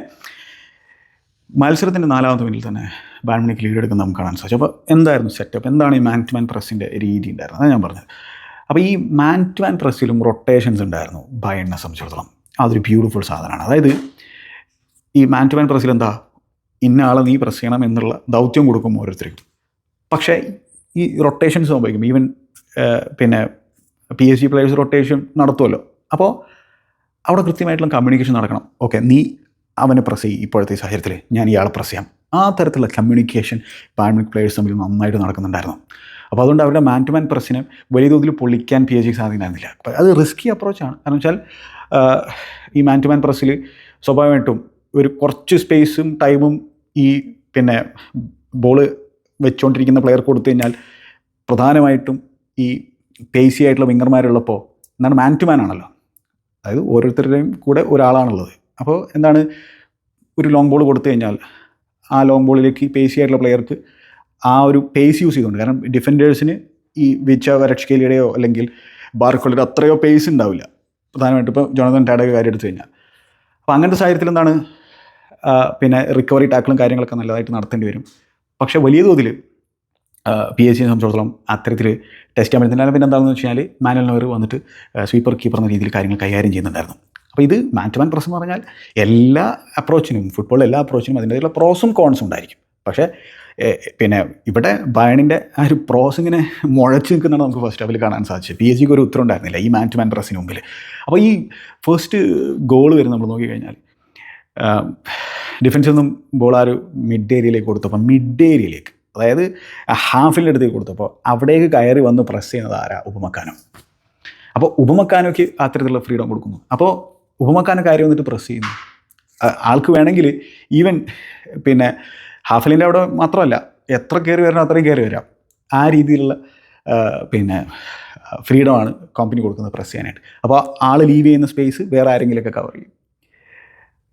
മത്സരത്തിന്റെ നാലാമത്തെ മിനിറ്റിൽ തന്നെ ബാഡ്മിന്റൺ ലീഡ് എടുക്കുന്ന നമുക്ക് കാണാൻ സാധിച്ചു. അപ്പോൾ എന്തായിരുന്നു സെറ്റപ്പ് എന്താണ് ഈ മാൻ ടു മാൻ പ്രസ്സിന്റെ രീതി ഉണ്ടായിരുന്നത്? അതാണ് ഞാൻ പറഞ്ഞത്. അപ്പോൾ ഈ മാൻ ടു മാൻ പ്രസ്സിലും റൊട്ടേഷൻസ് ഉണ്ടായിരുന്നു ബയണിനെ സംബന്ധിച്ചിടത്തോളം. അതൊരു ബ്യൂട്ടിഫുൾ സാധനമാണ്. അതായത് ഈ മാൻ ടു മാൻ പ്രസ്സിൽ എന്താ? ഇന്ന ആളെ നീ പ്രസ് ചെയ്യണം എന്നുള്ള ദൗത്യം കൊടുക്കും ഓരോരുത്തർക്കും. പക്ഷേ ഈ റൊട്ടേഷൻസ് സംഭവിക്കും. ഈവൻ പിന്നെ P S G players rotation നടത്തുമല്ലോ. അപ്പോൾ അവിടെ കൃത്യമായിട്ടുള്ള കമ്മ്യൂണിക്കേഷൻ നടക്കണം. ഓക്കെ നീ അവനെ പ്രസ് ചെയ്യും. ഇപ്പോഴത്തെ ഈ സാഹചര്യത്തിൽ ഞാൻ ഇയാളെ പ്രസ് ചെയ്യാം. ആ തരത്തിലുള്ള കമ്മ്യൂണിക്കേഷൻ പാൻമിക് പ്ലേയേഴ്സ് തമ്മിൽ നന്നായിട്ട് നടക്കുന്നുണ്ടായിരുന്നു. അപ്പോൾ അതുകൊണ്ട് അവരുടെ മാൻ ടു മാൻ പ്രസ്സിനെ വലിയ തോതിൽ പൊളിക്കാൻ പി എച്ച് സാധിക്കുന്നില്ല അത് റിസ്കി അപ്രോച്ചാണ് കാരണം വെച്ചാൽ ഈ മാൻ ടു മാൻ പ്രസ്സിൽ സ്വാഭാവികമായിട്ടും ഒരു കുറച്ച് സ്പേസും ടൈമും ഈ പിന്നെ ബോൾ വെച്ചുകൊണ്ടിരിക്കുന്ന പ്ലെയർ കൊടുത്തു കഴിഞ്ഞാൽ പ്രധാനമായിട്ടും ഈ പേസി ആയിട്ടുള്ള വിങ്ങർമാരുള്ളപ്പോൾ എന്താണ് മാൻ ടു മാൻ ആണല്ലോ. അതായത് ഓരോരുത്തരുടെയും കൂടെ ഒരാളാണുള്ളത്. അപ്പോൾ എന്താണ്? ഒരു ലോങ് ബോൾ കൊടുത്തു കഴിഞ്ഞാൽ ആ ലോങ് ബോളിലേക്ക് പേസി ആയിട്ടുള്ള പ്ലെയർക്ക് ആ ഒരു പേസ് യൂസ് ചെയ്തുകൊണ്ട് കാരണം ഡിഫൻഡേഴ്സിന് ഈ വിച്ച വരക്ഷക്കേലിയുടെയോ അല്ലെങ്കിൽ ബാർക്കോളിയുടെ അത്രയോ പേസ് ഉണ്ടാവില്ല. പ്രധാനമായിട്ടും ഇപ്പോൾ ജോണതൻ ടാഡൊക്കെ കാര്യം എടുത്തു കഴിഞ്ഞാൽ. അപ്പോൾ അങ്ങനത്തെ സാഹചര്യത്തിൽ എന്താണ്? പിന്നെ റിക്കവറി ടാക്കിളും കാര്യങ്ങളൊക്കെ നല്ലതായിട്ട് നടത്തേണ്ടി വരും. പക്ഷേ വലിയ തോതിൽ പി എസ് സിയെ സംബന്ധിച്ചിടത്തോളം അത്തരത്തിൽ ടെസ്റ്റ് ചെയ്യാൻ പറ്റുന്നില്ല. പിന്നെ എന്താണെന്ന് വെച്ച് കഴിഞ്ഞാൽ മാനുവൽ നോർ വന്നിട്ട് സ്വീപ്പർ കീപ്പർ എന്ന രീതിയിൽ കാര്യങ്ങൾ കൈകാര്യം ചെയ്യുന്നുണ്ടായിരുന്നു. അപ്പോൾ ഇത് മാൻ ടു മാൻ പ്രസ് എന്ന് പറഞ്ഞാൽ എല്ലാ അപ്രോച്ചിനും ഫുട്ബോൾ എല്ലാ അപ്രോച്ചിനും അതിന്റെതായുള്ള പ്രോസും കോൺസും ഉണ്ടായിരിക്കും. പക്ഷേ പിന്നെ ഇവിടെ ബയണിന്റെ ആ ഒരു പ്രോസ് ഇങ്ങനെ മുഴച്ച് നിൽക്കുന്നതാണ് നമുക്ക് ഫസ്റ്റ് ഹാഫിൽ കാണാൻ സാധിച്ചത്. പി എസ് ജിക്ക് ഒരു ഉത്തരം ഉണ്ടായിരുന്നില്ല ഈ മാൻ ടു മാൻ പ്രസ്സിന് മുമ്പിൽ അപ്പോൾ ഈ ഫസ്റ്റ് ഗോൾ വരും നമ്മൾ നോക്കിക്കഴിഞ്ഞാൽ ഡിഫൻസിൽ നിന്നും ബോൾ ആ ഒരു മിഡ് ഏരിയയിലേക്ക് കൊടുത്തപ്പോൾ മിഡ് ഏരിയയിലേക്ക് അതായത് ഹാഫിന്റെ അടുത്തേക്ക് കൊടുത്തപ്പോൾ അവിടേക്ക് കയറി വന്ന് പ്രസ് ചെയ്യുന്നത് ആരാ? ഉപമക്കാനോ അപ്പോൾ ഉപമക്കാനോക്ക് അത്തരത്തിലുള്ള ഫ്രീഡം കൊടുക്കുന്നു. അപ്പോൾ ഉപമക്കാനോ കാര്യം വന്നിട്ട് പ്രസ് ചെയ്യുന്നു. ആൾക്ക് വേണമെങ്കിൽ ഈവൻ പിന്നെ ഹാഫലിന്റെ അവിടെ മാത്രമല്ല എത്ര കയറി വരണം അത്രയും കയറി വരാം. ആ രീതിയിലുള്ള പിന്നെ ഫ്രീഡമാണ് കമ്പനി കൊടുക്കുന്നത് പ്രസ് ചെയ്യാനായിട്ട്. അപ്പോൾ ആൾ ലീവ് ചെയ്യുന്ന സ്പേസ് വേറെ ആരെങ്കിലുമൊക്കെ കവർ ചെയ്യും.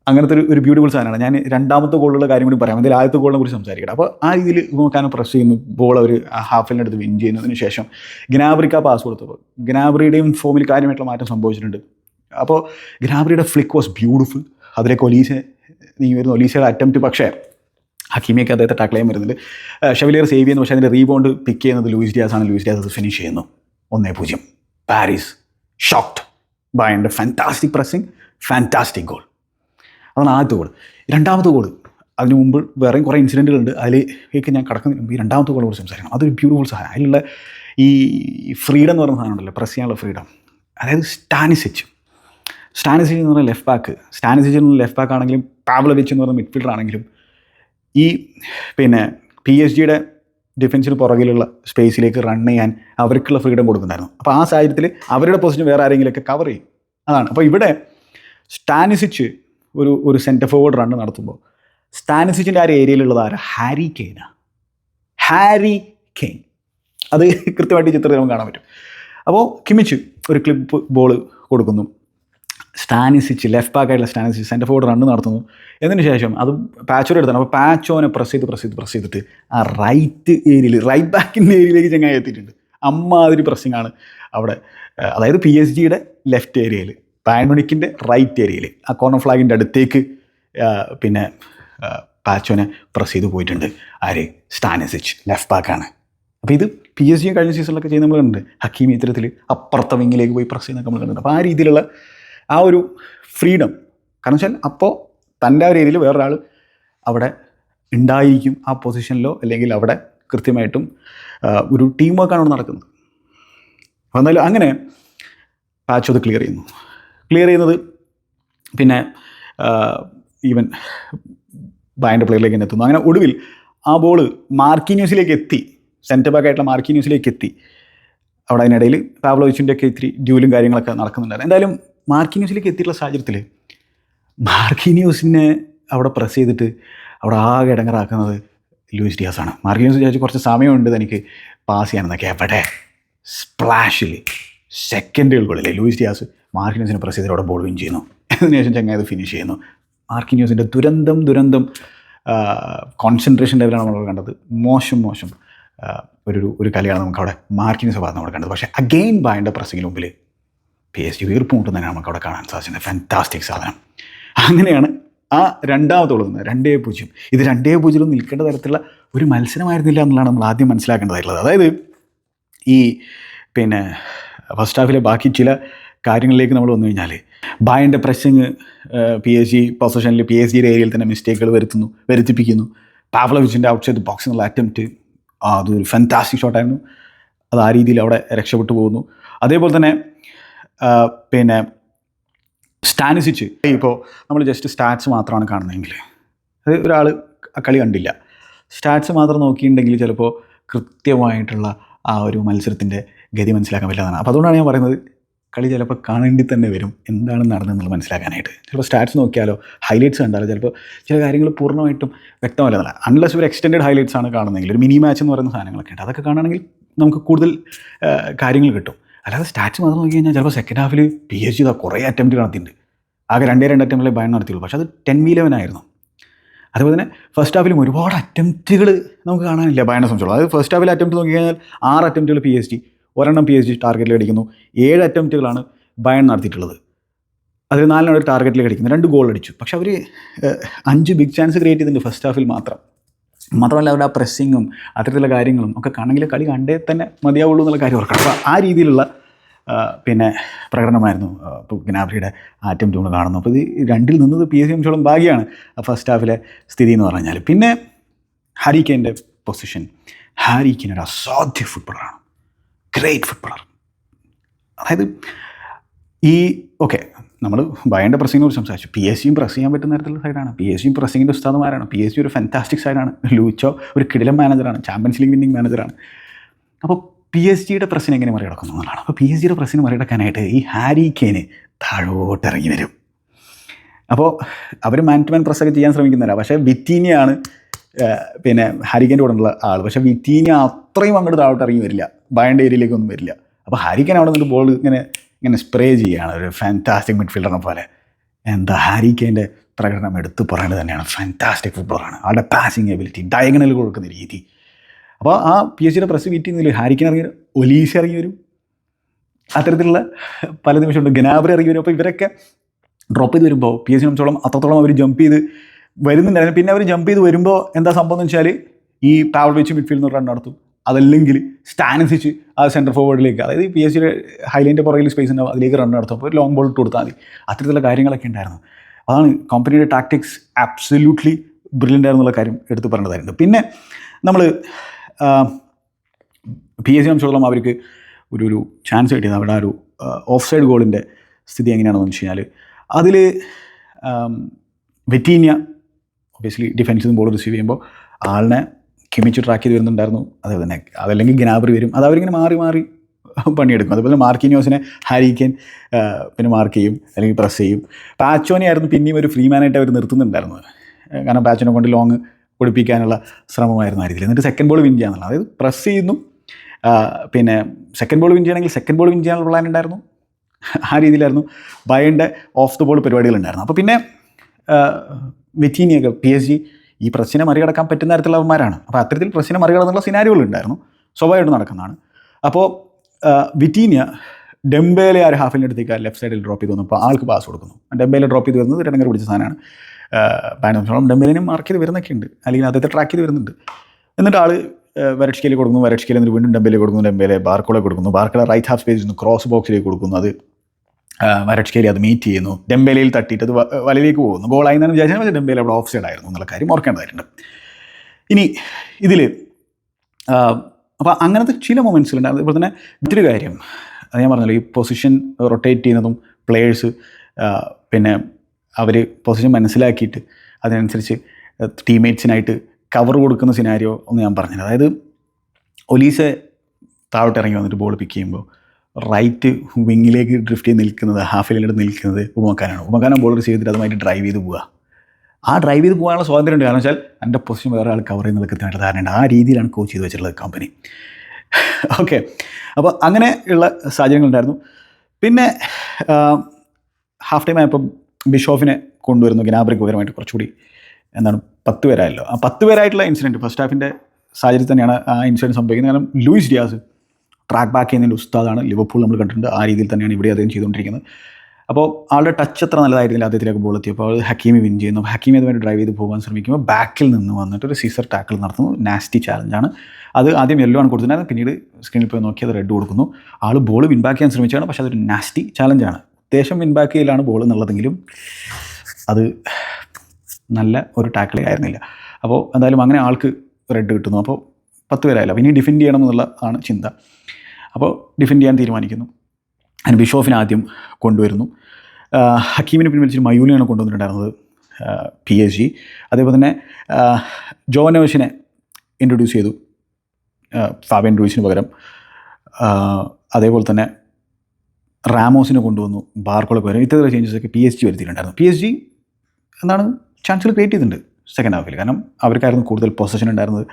അങ്ങനത്തെ ഒരു ഒരു ബ്യൂട്ടിഫുൾ സാധനമാണ്. ഞാൻ രണ്ടാമത്തെ ഗോളുള്ള കാര്യം കൂടി പറയാം. അതിൽ ആദ്യത്തെ ഗോളിനെ കുറിച്ച് സംസാരിക്കട്ടെ. അപ്പോൾ ആ രീതിയിൽ നോക്കാനും പ്രസ് ചെയ്യുന്നു. ബോൾ അവർ ഹാഫലിന്റെ അടുത്ത് വിൻ ചെയ്യുന്നതിന് ശേഷം. ഗ്നാബ്രിക്ക് പാസ് കൊടുത്തപ്പോൾ. ഗ്നാബ്രിയുടെയും ഫോമിൽ കാര്യമായിട്ടുള്ള മാറ്റം സംഭവിച്ചിട്ടുണ്ട്. അപ്പോൾ ഗ്രാബറിയുടെ ഫ്ലിക്ക് വാസ് ബ്യൂട്ടിഫുൾ അതിലേക്ക് ഒലീസ നീ വരുന്നു ഒലീസയുടെ അറ്റംപ്റ്റ് പക്ഷേ ഹക്കീമിയൊക്കെ അദ്ദേഹത്തെ ടാക്കിൾ ചെയ്യാൻ വരുന്നുണ്ട്. ഷെവിലിയർ സേവ് ചെയ്യുന്നു. പക്ഷേ അതിന്റെ റീബോണ്ട് പിക്ക് ചെയ്യുന്നത് ലൂയിസ് ഡിയാസ് ആണ് ലൂയിസ് ഡിയാസ് അത് ഫിനിഷ് ചെയ്യുന്നു. ഒന്നേ പൂജ്യം. Paris shocked by and fantastic pressing fantastic goal അതാണ് ആദ്യത്തെ ഗോൾ രണ്ടാമത്തെ ഗോൾ അതിന് മുമ്പ് വേറെയും കുറേ ഇൻസിഡന്റുകളുണ്ട് അതിലേക്ക് ഞാൻ കടക്കുന്നതിന് മുമ്പ് ഈ രണ്ടാമത്തെ ഗോളെ കുറിച്ച് സംസാരിക്കണം. അതൊരു ബ്യൂട്ടിഫുൾ സാധനം അതിലുള്ള ഈ ഫ്രീഡം എന്ന് പറയുന്ന സാധനം ഉണ്ടല്ലോ. പ്രസ് ചെയ്യാനുള്ള ഫ്രീഡം അതായത് സ്റ്റാനിസിച്ച് സ്റ്റാനിസിച്ച് എന്ന് പറഞ്ഞാൽ ലെഫ്റ്റ് ബാക്ക് സ്റ്റാനിസിച്ച് എന്ന് ലെഫ്റ്റ് ബാക്ക് ആണെങ്കിലും പാവ്ലവിച്ച് എന്ന് പറഞ്ഞ മിഡ്ഫീൽഡർ ആണെങ്കിലും ഈ പിന്നെ പി എസ് ജിയുടെ ഡിഫൻസിന് പുറകിലുള്ള സ്പേസിലേക്ക് റൺ ചെയ്യാൻ അവർക്കുള്ള ഫ്രീഡം കൊടുക്കുന്നുണ്ടായിരുന്നു. അപ്പോൾ ആ സാഹചര്യത്തിൽ അവരുടെ പൊസിഷൻ വേറെ ആരെങ്കിലുമൊക്കെ കവർ ചെയ്യും. അതാണ്. അപ്പോൾ ഇവിടെ സ്റ്റാനിസിച്ച് ഒരു ഒരു സെന്റർ ഫോർവേഡ് റണ്ണ് നടത്തുമ്പോൾ സ്റ്റാനിസിച്ചിന്റെ ആ ഒരു ഏരിയയിലുള്ളത് ആരാ? ഹാരി കെയ്നാ ഹാരി കെയ്ൻ അത് കൃത്യമായിട്ട് ചിത്രത്തിൽ നമുക്ക് കാണാൻ പറ്റും. അപ്പോൾ കിമിച്ച് ഒരു ക്ലിപ്പ് ബോൾ കൊടുക്കുന്നു. സ്റ്റാനിസിച്ച് ലെഫ്റ്റ് ബാക്കായിട്ടുള്ള സ്റ്റാനിസിച്ച് സെന്റർ ഫോർഡ് റണ്ണ് നടത്തുന്നു. എന്നതിന് ശേഷം അത് പാച്ചോടെ എടുത്താണ്. അപ്പോൾ പാച്ചോനെ പ്രസ് ചെയ്ത് പ്രസ് ചെയ്ത് പ്രസ് ചെയ്തിട്ട് ആ റൈറ്റ് ഏരിയയിൽ റൈറ്റ് ബാക്കിന്റെ ഏരിയയിലേക്ക് ചങ്ങായി എത്തിയിട്ടുണ്ട്. അമ്മാതിരി പ്രസ്സിംഗ് ആണ് അവിടെ. അതായത് പി എസ് ജിയുടെ ലെഫ്റ്റ് ഏരിയയിൽ പാൻമണിക്കിന്റെ റൈറ്റ് ഏരിയയിൽ ആ കോർണർ ഫ്ലാഗിന്റെ അടുത്തേക്ക് പിന്നെ പാച്ചോനെ പ്രസ് ചെയ്ത് പോയിട്ടുണ്ട്. ആര്? സ്റ്റാനിസിച്ച് ലെഫ്റ്റ് ബാക്കാണ് അപ്പോൾ ഇത് പി എസ് ജി കഴിഞ്ഞ സീസണിലൊക്കെ ചെയ്യുന്ന നമ്മൾ കണ്ടിട്ടുണ്ട് ഹക്കീം ഇത്തരത്തിൽ അപ്പുറത്തെ വിങ്ങിലേക്ക് പോയി പ്രസ് ചെയ്യുന്നൊക്കെ നമ്മൾ കണ്ടിട്ടുണ്ട്. അപ്പോൾ ആ രീതിയിലുള്ള ആ ഒരു ഫ്രീഡം. കാരണം വെച്ചാൽ അപ്പോൾ തന്റെ ആ ഒരു ഏരിയയിൽ വേറൊരാൾ അവിടെ ഉണ്ടായിരിക്കും ആ പൊസിഷനിലോ അല്ലെങ്കിൽ അവിടെ കൃത്യമായിട്ടും ഒരു ടീം വർക്കാണ് അവിടെ നടക്കുന്നത്. അപ്പോൾ എന്നാലും അങ്ങനെ പാച്ച് അത് ക്ലിയർ ചെയ്യുന്നു. ക്ലിയർ ചെയ്യുന്നത് പിന്നെ ഈവൻ ബാന്റെ പ്ലെയറിലേക്ക് തന്നെ എത്തുന്നു. അങ്ങനെ ഒടുവിൽ ആ ബോൾ മാർക്കിന്യൂസിലേക്ക് എത്തി. സെന്റർ ബാക്ക് ആയിട്ടുള്ള മാർക്കി ന്യൂസിലേക്ക് എത്തി. അവിടെ അതിനിടയിൽ പാബ്ലോവിച്ചിന്റെ ഒക്കെ ഇത്തിരി ഡ്യൂലും കാര്യങ്ങളൊക്കെ നടക്കുന്നുണ്ടായിരുന്നു. എന്തായാലും മാർക്കിന്യൂസിലേക്ക് എത്തിയിട്ടുള്ള സാഹചര്യത്തിൽ മാർക്കിന്യൂസിനെ അവിടെ പ്രസ് ചെയ്തിട്ട് അവിടെ ആകെ ഇടങ്ങറാക്കുന്നത് ലൂയിസ് ഡിയാസ് ആണ്. മാർക്കിന്യൂസ് വിചാരിച്ച് കുറച്ച് സമയമുണ്ട് തനിക്ക് പാസ് ചെയ്യാനെന്നൊക്കെ. എവിടെ? സ്പ്ലാഷിൽ സെക്കൻഡുകൾക്കുള്ളിൽ ലൂയിസ് ഡിയാസ് മാർക്കിന്യൂസിനെ പ്രസ് ചെയ്തിട്ട് അവിടെ ബോൾ വിൻ ചെയ്യുന്നു. അതിനുശേഷം ചങ്ങായത് ഫിനിഷ് ചെയ്യുന്നു. മാർക്കിന്യൂസിന്റെ ദുരന്തം ദുരന്തം കോൺസെൻട്രേഷൻ ലെവലാണ് നമ്മൾ കണ്ടത്. മോശം മോശം ഒരു ഒരു കളിയാണ് നമുക്ക് അവിടെ മാർക്കിന്യൂസ് ഭാഗത്ത് നമ്മൾ കണ്ടത്. പക്ഷേ അഗെയിൻ ബായന്റെ പ്രസ്സിങ്ങിന് മുമ്പിൽ പി എസ് ജി വീർപ്പ് മുട്ടുന്നതിനാണ് നമുക്ക് അവിടെ കാണാൻ സാധിച്ചത് ഫാന്റാസ്റ്റിക് സാധനം. അങ്ങനെയാണ് ആ രണ്ടാമത്തെ ഉള്ളത് രണ്ടേ പൂജ്യം. ഇത് രണ്ടേ പൂജ്യം നിൽക്കേണ്ട തരത്തിലുള്ള ഒരു മത്സരമായിരുന്നില്ല എന്നുള്ളതാണ് നമ്മൾ ആദ്യം മനസ്സിലാക്കേണ്ടതായിട്ടുള്ളത്. അതായത് ഈ പിന്നെ ഫസ്റ്റ് ഹാഫിലെ ബാക്കി ചില കാര്യങ്ങളിലേക്ക് നമ്മൾ വന്നു കഴിഞ്ഞാൽ ബായന്റെ പ്രസ്സിങ് പി എസ് ജി പൊസിഷനിൽ പി എസ് ജിയുടെ ഏരിയയിൽ തന്നെ മിസ്റ്റേക്കുകൾ വരുത്തുന്നു വരുത്തിപ്പിക്കുന്നു. പാവ്ലവിച്ചിന്റെ ഔട്ട് സൈഡ് ബോക്സ് എന്നുള്ള അറ്റംപ്റ്റ് അതൊരു ഫാന്റാസ്റ്റിക് ഷോട്ടായിരുന്നു അത് ആ രീതിയിൽ അവിടെ രക്ഷപ്പെട്ടു പോകുന്നു. അതേപോലെ തന്നെ പിന്നെ സ്റ്റാനിസിച്ച്. ഇപ്പോൾ നമ്മൾ ജസ്റ്റ് സ്റ്റാറ്റ്സ് മാത്രമാണ് കാണുന്നതെങ്കിൽ അത് ഒരാൾ കളി കണ്ടില്ല. സ്റ്റാറ്റ്സ് മാത്രം നോക്കിയിട്ടുണ്ടെങ്കിൽ ചിലപ്പോൾ കൃത്യമായിട്ടുള്ള ആ ഒരു മത്സരത്തിന്റെ ഗതി മനസ്സിലാക്കാൻ പറ്റാതാണ് അപ്പോൾ അതുകൊണ്ടാണ് ഞാൻ പറയുന്നത് കളി ചിലപ്പോൾ കാണേണ്ടി തന്നെ വരും. എന്താണ് നടന്നതെന്നുള്ളത് മനസ്സിലാക്കാനായിട്ട്. ചിലപ്പോൾ സ്റ്റാറ്റ്സ് നോക്കിയാലോ ഹൈലൈറ്റ്സ് കണ്ടാലോ ചിലപ്പോൾ ചില കാര്യങ്ങൾ പൂർണമായിട്ടും വ്യക്തമല്ല അൺലെസ് ഒരു എക്സ്റ്റെൻഡ് ഹൈലൈറ്റ്സ് ആണ് കാണുന്നതെങ്കിൽ ഒരു മിനി മാച്ച് എന്ന് പറയുന്ന സാധനങ്ങളൊക്കെ ഉണ്ട്. അതൊക്കെ കാണുകയാണെങ്കിൽ നമുക്ക് കൂടുതൽ കാര്യങ്ങൾ കിട്ടും. അല്ലാതെ സ്റ്റാറ്റ്സ് മാത്രം നോക്കി കഴിഞ്ഞാൽ ചിലപ്പോൾ സെക്കൻഡ് ഹാഫിൽ പി എച്ച് ചെയ്താൽ കുറേ അറ്റംപ്റ്റ് നടത്തിയിട്ടുണ്ട്. ആകെ രണ്ടേ രണ്ട് അറ്റംപ്റ്റിലെ ഭയം നടത്തിയുള്ളൂ. പക്ഷേ അത് ടെൻ വി ലെവൻ ആയിരുന്നു. അതുപോലെ തന്നെ ഫസ്റ്റ് ഹാഫിലും ഒരുപാട് അറ്റംപ്റ്റുകൾ നമുക്ക് കാണാനില്ല ഭയങ്കര സംശയമുള്ളൂ അതായത് ഫസ്റ്റ് ഹാഫിൽ അറ്റംപ്റ്റ് നോക്കി കഴിഞ്ഞാൽ ആറ് അറ്റംപ്റ്റുകൾ പി എച്ച് ഡി ഒരെണ്ണം പി എച്ച് ഡി ടാർഗറ്റിൽ അടിക്കുന്നു. ഏഴ് അറ്റംപ്റ്റുകളാണ് ബയൺ നടത്തിയിട്ടുള്ളത്. അതിൽ നാലിനോട് ടാർഗറ്റിൽ അടിക്കുന്നു രണ്ട് ഗോൾ അടിച്ചു. പക്ഷേ അവർ അഞ്ച് ബിഗ് ചാൻസ് ക്രിയേറ്റ് ചെയ്തിട്ടുണ്ട് ഫസ്റ്റ് ഹാഫിൽ മാത്രം. മാത്രമല്ല അവരുടെ ആ പ്രസ്സിങ്ങും അത്തരത്തിലുള്ള കാര്യങ്ങളും ഒക്കെ കാണണമെങ്കിൽ കളി കണ്ടേ തന്നെ മതിയാവുള്ളൂ എന്നുള്ള കാര്യം ഓർക്കണം അപ്പോൾ ആ രീതിയിലുള്ള പിന്നെ പ്രകടനമായിരുന്നു ആ, ഇപ്പോൾ ഗ്നാബ്രിയുടെ അറ്റംപ്റ്റ് നമ്മൾ കാണുന്നു അപ്പോൾ ഇത് രണ്ടിൽ നിന്നത് പി എസ് സി ഭാഗ്യമാണ് ഫസ്റ്റ് ഹാഫിലെ സ്ഥിതി എന്ന് പറഞ്ഞാൽ പിന്നെ പിന്നെ ഹാരിക്കേന്റെ പൊസിഷൻ ഹാരിക്കേൻ ഒരു അസാധ്യ ഫുട്ബോളറാണ് ഗ്രേറ്റ് ഫുട്ബോളർ അതായത് ഈ ഓക്കെ നമ്മൾ ബയന്റെ പ്രസിങ്ങിനെ കുറിച്ച് സംസാരിച്ചു. പി എസ് സിയും പ്രസ് ചെയ്യാൻ പറ്റുന്ന തരത്തിലുള്ള സൈഡാണ് പി എസ് സിയും പ്രസിങ്ങിന്റെ ഉസ്താദമാരാണ്. പി എസ് സി ഒരു ഫാന്റാസ്റ്റിക് സൈഡാണ് ലൂച്ചോ ഒരു കിടിലം മാനേജറാണ് ചാമ്പ്യൻസ് ലീഗ് വിന്നിംഗ് മാനേജറാണ് അപ്പോൾ പി എസ് ജിയുടെ പ്രസിനെ എങ്ങനെ മറികടക്കുന്നു എന്നുള്ളതാണ്. അപ്പോൾ പി എസ് ജിയുടെ പ്രസിനെ മറികടക്കാനായിട്ട് ഈ ഹാരി കെയിന് താഴോട്ട് ഇറങ്ങി വരും അപ്പോൾ അവർ മാൻ ടു മാൻ പ്രസ്സൊക്കെ ചെയ്യാൻ ശ്രമിക്കുന്നില്ല പക്ഷേ വിറ്റീനിയാണ് ഏഹ്, പിന്നെ ഹാരിക്കന്റെ കൂടെ ഉള്ള ആൾ പക്ഷേ വിറ്റീനിയ അത്രയും അങ്ങോട്ട് താഴോട്ട് ഇറങ്ങി വരില്ല ബയണ്ട ഏരിയയിലേക്കൊന്നും വരില്ല. അപ്പോൾ ഹാരിക്കൻ അവിടെ നിന്ന് ബോൾ ഇങ്ങനെ ഇങ്ങനെ സ്പ്രേ ചെയ്യുകയാണ് ഒരു ഫാന്റാസ്റ്റിക് മിഡ്ഫീൽഡറിനെ പോലെ. എന്താ ഹാരിക്കേന്റെ പ്രകടനം എടുത്തു പറയേണ്ടത് തന്നെയാണ്. ഫാന്റാസ്റ്റിക് ഫുട്ബോളാണ് ആളുടെ പാസിങ് എബിലിറ്റി ഡയഗണൽ കൊടുക്കുന്ന രീതി. അപ്പോൾ ആ പി എസ് സിയുടെ പ്രസ് മീറ്റിംഗിൽ ഹാരിക്കൻ ഇറങ്ങി ഒലീസ് ഇറങ്ങി വരും. അത്തരത്തിലുള്ള പല നിമിഷമുണ്ട്. ഗനാബ്രി ഇറങ്ങി വരും. അപ്പോൾ ഇവരൊക്കെ ഡ്രോപ്പ് ചെയ്ത് വരുമ്പോൾ പി സി സംബന്ധിച്ചോളം അത്രത്തോളം അവർ ജമ്പ് ചെയ്ത് വരുന്നുണ്ടായിരുന്നു. പിന്നെ അവർ ജമ്പ് ചെയ്ത് വരുമ്പോൾ എന്താ സംഭവം എന്ന് വെച്ചാൽ ഈ പാവൽ വെച്ച് മിഡ്ഫീൽഡ് റൺ നടത്തും. അതല്ലെങ്കിൽ സ്റ്റാനസിച്ച് ആ സെന്റർ ഫോർവേഡിലേക്ക് അതായത് പി എസ് സിയുടെ ഹൈലൈന്റെ പുറകിൽ സ്പേസ് ഉണ്ടാവും അതിലേക്ക് റൺ നടത്തും. അപ്പോൾ ലോങ് ബോൾ ഇട്ട് കൊടുത്താൽ മതി. അത്തരത്തിലുള്ള കാര്യങ്ങളൊക്കെ ഉണ്ടായിരുന്നു. അതാണ് കമ്പനിയുടെ ടാക്ടിക്സ് ആബ്സല്യൂട്ട്ലി ബ്രില്യന്റ് ആയിരുന്നുള്ള കാര്യം എടുത്തു പറയേണ്ടതായിരുന്നു പിന്നെ നമ്മൾ പി എസ് സി സംബന്ധിച്ചോളം അവർക്ക് ഒരു ഒരു ചാൻസ് കിട്ടിയത്. അവിടെ ആ ഒരു ഓഫ് സൈഡ് ഗോളിന്റെ സ്ഥിതി എങ്ങനെയാണെന്ന് വെച്ച് കഴിഞ്ഞാൽ അതിൽ വെറ്റീനിയ ഒബിയസ്ലി ഡിഫൻസിൽ നിന്ന് ബോൾ റിസീവ് ചെയ്യുമ്പോൾ ആളിനെ കിമിച്ച് ട്രാക്ക് ചെയ്ത് വരുന്നുണ്ടായിരുന്നു. അതേപോലെ തന്നെ അതല്ലെങ്കിൽ ഗ്നാബറി വരും. അത് അവരിങ്ങനെ മാറി മാറി പണിയെടുക്കും. അതുപോലെ മാർക്കിനിയോസിനെ ഹാരിക്കൻ പിന്നെ മാർക്ക് ചെയ്യും അല്ലെങ്കിൽ പ്രസ് ചെയ്യും. പാച്ചോനെ ആയിരുന്നു പിന്നെയും ഒരു ഫ്രീ മാനായിട്ട് അവർ നിർത്തുന്നുണ്ടായിരുന്നത്. കാരണം പാച്ചോനെ കൊണ്ട് ലോങ് പൊടിപ്പിക്കാനുള്ള ശ്രമമായിരുന്നു ആ രീതിയിൽ. എന്നിട്ട് സെക്കൻഡ് ബോൾ വിൻ ചെയ്യാന്നുള്ളത്. അതായത് പ്രസ് ചെയ്യുന്നു. പിന്നെ സെക്കൻഡ് ബോൾ വിൻ ചെയ്യണമെങ്കിൽ സെക്കൻഡ് ബോൾ വിൻ ചെയ്യാനുള്ള പ്ലാൻ ഉണ്ടായിരുന്നു. ആ രീതിയിലായിരുന്നു ബയന്റെ ഓഫ് ദ ബോൾ പരിപാടികളുണ്ടായിരുന്നു അപ്പോൾ പിന്നെ വെറ്റീനിയൊക്കെ പി എസ് ജി ഈ പ്രശ്നം മറികടക്കാൻ പറ്റുന്ന തരത്തിലുള്ളവന്മാരാണ് അപ്പോൾ അത്തരത്തിൽ പ്രശ്നം മറികടന്നുള്ള സിനാരികളുണ്ടായിരുന്നു സ്വാഭാവികമായിട്ട് നടക്കുന്നതാണ്. അപ്പോൾ വിറ്റീനിയ ഡെംബേലെ ആ ഒരു ഹാഫിന്റെ അടുത്തേക്ക് ലെഫ്റ്റ് സൈഡിൽ ഡ്രോപ്പ് ചെയ്ത് വന്നപ്പോൾ ആൾക്ക് പാസ് കൊടുക്കുന്നു. ഡെംബേലെ ഡ്രോപ്പ് ചെയ്ത് വരുന്നത് രണ്ടങ്ങർ പിടിച്ച സാധനമാണ്. പാനോളം ഡെംബേലിനും മാർക്ക് ചെയ്ത് വരുന്നൊക്കെ ഉണ്ട്. അല്ലെങ്കിൽ അദ്ദേഹത്തെ ട്രാക്ക് ചെയ്ത് വരുന്നുണ്ട്. എന്നിട്ട് ആൾ വരട്ഷ്കയിൽ കൊടുക്കുന്നു. വരട്ഷ്കയിൽ എന്നിട്ട് വീണ്ടും ഡെംബേലെ കൊടുക്കുന്നു. ഡെംബേലെ ബാർക്കോളെ കൊടുക്കുന്നു. ബാർക്കോളെ റൈറ്റ് ഹാഫ് സ്പേസ് നിന്ന് ക്രോസ് ബോക്സിലേക്ക് കൊടുക്കുന്നു. അത് വരട്ഷ്കേലി അത് മീറ്റ് ചെയ്യുന്നു. ഡെമ്പേലയിൽ തട്ടിയിട്ട് അത് വലയിലേക്ക് പോകുന്നു. ഗോളായി എന്നാണ് വിചാരിച്ചാൽ ഡെമ്പേല അവിടെ ഓഫ് സൈഡ് ആയിരുന്നു എന്നുള്ള കാര്യം ഓർക്കേണ്ടതായിട്ടുണ്ട്. ഇനി ഇതിൽ അപ്പോൾ അങ്ങനത്തെ ചില മൊമെന്റ്സിലുണ്ട് അതുപോലെ തന്നെ മറ്റൊരു കാര്യം. അത് ഞാൻ പറഞ്ഞല്ലോ ഈ പൊസിഷൻ റൊട്ടേറ്റ് ചെയ്യുന്നതും പ്ലെയേഴ്സ് പിന്നെ അവർ പൊസിഷൻ മനസ്സിലാക്കിയിട്ട് അതിനനുസരിച്ച് ടീംമേറ്റ്സിനായിട്ട് കവർ കൊടുക്കുന്ന സിനാരിയോ ഒന്ന് ഞാൻ പറഞ്ഞത് അതായത് ഒലീസെ താഴോട്ട് ഇറങ്ങി വന്നിട്ട് ബോൾ പിക്ക് ചെയ്യുമ്പോൾ റൈറ്റ് വിങ്ങിലേക്ക് ഡ്രിഫ്റ്റ് ചെയ്ത് നിൽക്കുന്നത് ഹാഫ് ലൈനിൽ നിൽക്കുന്നത് ഉമക്കാനാണ്. ഉമക്കാനാണ് ബോളർ ചെയ്തിട്ട് അതുമായിട്ട് ഡ്രൈവ് ചെയ്ത് പോവുക. ആ ഡ്രൈവ് ചെയ്ത് പോകാനുള്ള സ്വാതന്ത്ര്യം ഉണ്ട്. കാരണം വെച്ചാൽ എന്റെ പൊസിഷൻ വേറെ ആൾ കവർ ചെയ്യുന്നത് കൃത്യമായിട്ട് ധാരണയുണ്ട്. ആ രീതിയിലാണ് കോച്ച് ചെയ്ത് വെച്ചിട്ടുള്ളത് കമ്പനി ഓക്കെ അപ്പോൾ അങ്ങനെ ഉള്ള സാഹചര്യങ്ങളുണ്ടായിരുന്നു പിന്നെ ഹാഫ് ടൈം ആയപ്പോൾ ബിഷോഫിനെ കൊണ്ടുവരുന്നു. ഗിനാബ്രിക്ക് പകരമായിട്ട് കുറച്ചുകൂടി എന്താണ് പത്ത് പേരായല്ലോ. ആ പത്ത് പേരായിട്ടുള്ള ഇൻസിഡന്റ് ഫസ്റ്റ് ഹാഫിന്റെ സാഹചര്യത്തിൽ തന്നെയാണ് ആ ഇൻസിഡന്റ് സംഭവിക്കുന്നത്. കാരണം ലൂയിസ് ഡിയാസ് ട്രാക്ക് ബാക്ക് ചെയ്യുന്നതിന്റെ ഉസ്താദാണ് ലിവർപൂൾ നമ്മൾ കണ്ടിട്ടുണ്ട്. ആ രീതിയിൽ തന്നെയാണ് ഇവിടെ അദ്ദേഹം ചെയ്തുകൊണ്ടിരിക്കുന്നത്. അപ്പോൾ ആളുടെ ടച്ച് അത്ര നല്ലതായിരുന്നില്ല അദ്ദേഹത്തിലേക്ക് ബോൾ എത്തിയപ്പോൾ. അത് ഹക്കീമി വിൻ ചെയ്യുന്നു. ഹക്കീമി അതുമായി ഡ്രൈവ് ചെയ്ത് പോകാൻ ശ്രമിക്കുമ്പോൾ ബാക്കിൽ നിന്ന് വന്നിട്ട് ഒരു സീസർ ടാക്കിൾ നടത്തുന്നു. നാസ്റ്റി ചാലഞ്ചാണ് അത് ആദ്യം യെല്ലോ ആണ് കൊടുത്തിട്ടുണ്ടായിരുന്നത്. പിന്നീട് സ്ക്രീനിൽ പോയി നോക്കി അത് റെഡ് കൊടുക്കുന്നു. ആൾ ബോൾ വിൻ ബാക്ക് ചെയ്യാൻ ശ്രമിച്ചാണ് പക്ഷേ അതൊരു നാസ്റ്റി ചാലഞ്ചാണ് ഉദ്ദേശം വിൻ ബാക്ക് ചെയ്യലാണ് ബോൾ എന്നുള്ളതെങ്കിലും അത് നല്ല ഒരു ടാക്കിൾ ആയിരുന്നില്ല. അപ്പോൾ എന്തായാലും അങ്ങനെ ആൾക്ക് റെഡ് കിട്ടുന്നു. അപ്പോൾ പത്ത് പേരായില്ല. അപ്പോൾ ഇനി ഡിഫെൻഡ് ചെയ്യണം എന്നുള്ള ആണ് ചിന്ത. അപ്പോൾ ഡിഫെൻഡ് ചെയ്യാൻ തീരുമാനിക്കുന്നു. അതിന് ബിഷോഫിനെ ആദ്യം കൊണ്ടുവരുന്നു. ഹക്കീമിനെ പിൻവലിച്ച് മയൂലിയാണ് കൊണ്ടുവന്നിട്ടുണ്ടായിരുന്നത് പി എസ് ജി അതേപോലെ തന്നെ ജോനോഷിനെ ഇൻട്രൊഡ്യൂസ് ചെയ്തു ഫാബിയൻ റൂയിസിന് പകരം. അതേപോലെ തന്നെ റാമോസിനെ കൊണ്ടുവന്നു ബാർക്കോളൊക്കെ വരും ഇത്തരം ചേഞ്ചസൊക്കെ പി എസ് ജി വരുത്തിയിട്ടുണ്ടായിരുന്നു. പി എസ് ജി എന്താണ് ചാൻസലർ ക്രിയേറ്റ് ചെയ്തിട്ടുണ്ട്. സെക്കൻഡ് ഹാഫിൽ കാരണം അവർക്കായിരുന്നു കൂടുതൽ പൊസിഷൻ ഉണ്ടായിരുന്നത്.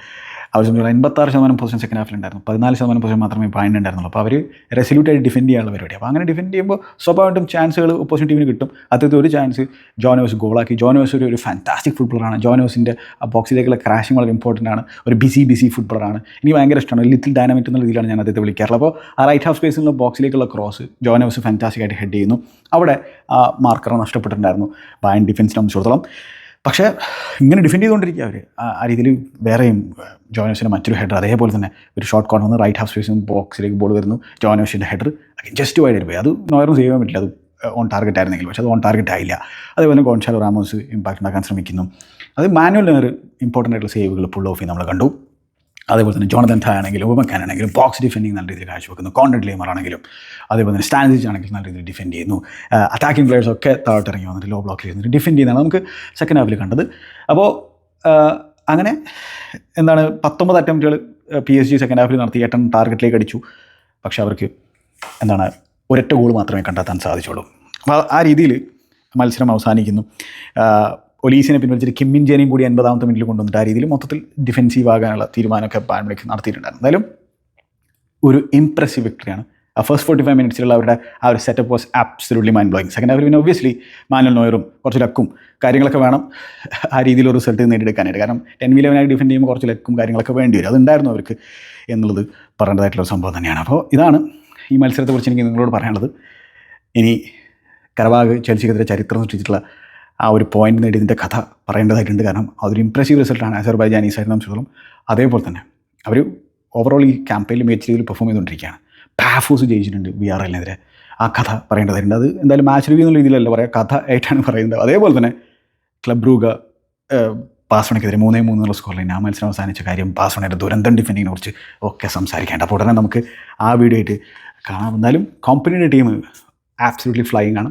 അവർ സംബന്ധിച്ചുള്ള എൺപത്താറ് ശതമാനം പൊസിഷൻ സെക്കൻഡ് ഹാഫിൽ ഉണ്ടായിരുന്നു. പതിനാല് ശതമാനം പൊസിഷൻ മാത്രമേ പായിന്റ് ഉണ്ടായിരുന്നുള്ളൂ. അപ്പോൾ അവർ റെസല്യൂട്ടായിട്ട് ഡിഫെൻഡ് ചെയ്യാനുള്ള പരിപാടി അപ്പോൾ അങ്ങനെ ഡിഫെൻഡ് ചെയ്യുമ്പോൾ സ്വാഭാവികമായിട്ടും ചാൻസുകൾ ഓപ്പോസിറ്റ് ടീമിന് കിട്ടും. അത്തരത്തിൽ ഒരു ചാൻസ് ജോനോസ് ഗോളാക്കി ജോനോസ് ഒരു ഒരു ഫാന്റാസ്റ്റിക് ഫുട്ബോളറാണ് ജോനോസിന്റെ ബോക്സിലേക്കുള്ള ക്രാഷിംഗ് വളരെ ഇമ്പോർട്ടന്റ് ആണ്. ഒരു ബിസി ബിസി ഫുട്ബോളറാണ് എനിക്ക് ഭയങ്കര ഇഷ്ടമാണ്. ലിറ്റിൽ ഡൈനാമിക് എന്നുള്ള രീതിയിലാണ് ഞാൻ അദ്ദേഹത്തെ വിളിക്കാറുള്ളത്. അപ്പോൾ ആ റൈറ്റ് ഹാഫ് സ്പേസിൽ സ്പേസിലുള്ള ബോക്സിലേക്കുള്ള ക്രോസ് ജോനോസ് ഫാന്റാസ്റ്റിക് ആയിട്ട് ഹെഡ് ചെയ്യുന്നു. അവിടെ മാർക്കർ നഷ്ടപ്പെട്ടിട്ടുണ്ടായിരുന്നു. ബായൻ ഡിഫൻസിനെ സംബന്ധിച്ചിടത്തോളം. പക്ഷേ ഇങ്ങനെ ഡിഫെൻഡ് ചെയ്തുകൊണ്ടിരിക്കുക അവർ ആ രീതിയിൽ വേറെയും ജോനോസിന്റെ മറ്റൊരു ഹെഡർ അതേപോലെ തന്നെ ഒരു ഷോർട്ട് കോർണർ വന്ന് റൈറ്റ് ഹാഫ് സ്പേസിൽ ബോക്സിലേക്ക് ബോൾ വരുന്നു. ജോനോസിന്റെ ഹെഡർ ജസ്റ്റ് വൈഡ് പോയി. അത് നോയറും ചെയ്യാൻ പറ്റില്ല. അത് ഓൺ ടാർഗറ്റ് ആയിരുന്നെങ്കിൽ. പക്ഷേ അത് ഓൺ ടാർഗറ്റ് ആയില്ല. അതേപോലെ ഗോൺഷാലോ റാമോസ് ഇമ്പാക്റ്റ് ഉണ്ടാക്കാൻ ശ്രമിക്കുന്നു. അത് മാനുവൽ നേർ ഇമ്പോർട്ടന്റ് ആയിട്ടുള്ള സേവുകൾ പുൾ ഓഫ് നമ്മൾ കണ്ടു. അതേപോലെ തന്നെ ജോണതൻ ഥാ ആണെങ്കിലും ഉപമക്കാൻ ആണെങ്കിലും ബോക്സ് ഡിഫെൻഡിങ് നല്ല രീതിയിൽ കാഴ്ചവെക്കുന്നു കോണ്ടഡ് ലേമർ ആണെങ്കിലും അതേപോലെ തന്നെ സ്റ്റാൻഡിച്ച് ആണെങ്കിലും നല്ല രീതിയിൽ ഡിഫെൻഡ് ചെയ്യുന്നു. അറ്റാക്കിംഗ് പ്ലെയേഴ്സ് ഒക്കെ താഴോട്ട് ഇറങ്ങി വന്നിട്ട് ലോ ബ്ലോക്കിൽ ഇരുന്നിട്ട് ഡിഫെൻഡ് ചെയ്യുന്നതാണ് നമുക്ക് സെക്കൻഡ് ഹാഫിൽ കണ്ടത്. അപ്പോൾ അങ്ങനെ എന്താണ് പത്തൊമ്പത് അറ്റംപ്റ്റുകൾ പി എസ് ജി സെക്കൻഡ് ഹാഫിൽ നടത്തി എട്ടൻ ടാർഗറ്റിലേക്ക് അടിച്ചു. പക്ഷേ അവർക്ക് എന്താണ് ഒരൊറ്റ ഗോൾ മാത്രമേ കണ്ടെത്താൻ സാധിച്ചുള്ളൂ. അപ്പോൾ ആ രീതിയിൽ മത്സരം അവസാനിക്കുന്നു. ഒലീസിനെ പിൻവലിച്ചിട്ട് കിമ്മിൻ ജേനെയും കൂടി എൺപതാമത്തെ മിനിറ്റിൽ കൊണ്ടുവന്നിട്ട് ആ രീതിയിൽ മൊത്തത്തിൽ ഡിഫെൻസീവ് ആകാനുള്ള തീരുമാനമൊക്കെ പാൻമണിക്ക് നടത്തിയിട്ടുണ്ടായിരുന്നു എന്തായാലും ഒരു ഇംപ്രസീവ് വിക്ടറിയാണ് ആ ഫസ്റ്റ് ഫോർട്ടി ഫൈവ് മിനിറ്റ്സിലുള്ള അവരുടെ ആ ഒരു setup was absolutely mind blowing second ഹാഫിൽ പിന്നെ ഒബ്വിയസ്ലി മാനുവൽ നോയറും കുറച്ച് ലക്കും കാര്യങ്ങളൊക്കെ വേണം ആ രീതിയിൽ ഒരു റിസൾട്ട് നേടിയെടുക്കാനായിട്ട്. കാരണം ടെൻ ഇലവനായിട്ട് ഡിഫെൻഡ് ചെയ്യുമ്പോൾ കുറച്ച് ലക്കും കാര്യങ്ങളൊക്കെ വേണ്ടി വരും. അതുണ്ടായിരുന്നു അവർക്ക് എന്നുള്ളത് പറയേണ്ടതായിട്ടുള്ള സംഭവം തന്നെയാണ്. അപ്പോൾ ഇതാണ് ഈ മത്സരത്തെക്കുറിച്ച് എനിക്ക് നിങ്ങളോട് പറയാനുള്ളത്. ഇനി കരവാഗ് ചെൽസിക്കെതിരെ ചരിത്രം സൃഷ്ടിച്ചിട്ടുള്ള ആ ഒരു പോയിന്റ് നേടിയതിന്റെ കഥ പറയേണ്ടതായിട്ടുണ്ട്. കാരണം അതൊരു ഇംപ്രസീവ് റിസൾട്ടാണ് അസർബൈജാനി സൈഡിനെ സംബന്ധിച്ചിടത്തോളം അതേപോലെ തന്നെ അവർ ഓവറോൾ ഈ ക്യാമ്പയിനിൽ മികച്ച രീതിയിൽ പെർഫോം ചെയ്തുകൊണ്ടിരിക്കുകയാണ്. പാഫൂസ് ജയിച്ചിട്ടുണ്ട് വി ആർ എല്ലിനെതിരെ ആ കഥ പറയേണ്ടതായിട്ടുണ്ട്. അത് എന്തായാലും മാച്ച് റിവ്യൂ എന്നുള്ള രീതിയിലല്ല പറയാം. കഥ ആയിട്ടാണ് പറയുന്നത്. അതേപോലെ തന്നെ ക്ലബ് റൂഗ പാസ്വണക്കെതിരെ മൂന്നേ മൂന്ന് എന്നുള്ള സ്കോറിൽ ആ മത്സരം അവസാനിച്ച കാര്യം പാസ്വണയുടെ ദുരന്തം ഡിഫെൻഡിങ്ങിനെ കുറിച്ച് ഒക്കെ സംസാരിക്കേണ്ട. അപ്പോൾ ഉടനെ നമുക്ക് ആ വീഡിയോ ആയിട്ട് കാണാം. എന്നാലും കോമ്പനിയുടെ ടീം ആബ്സല്യൂട്ട്ലി ഫ്ലൈയിങ് ആണ്.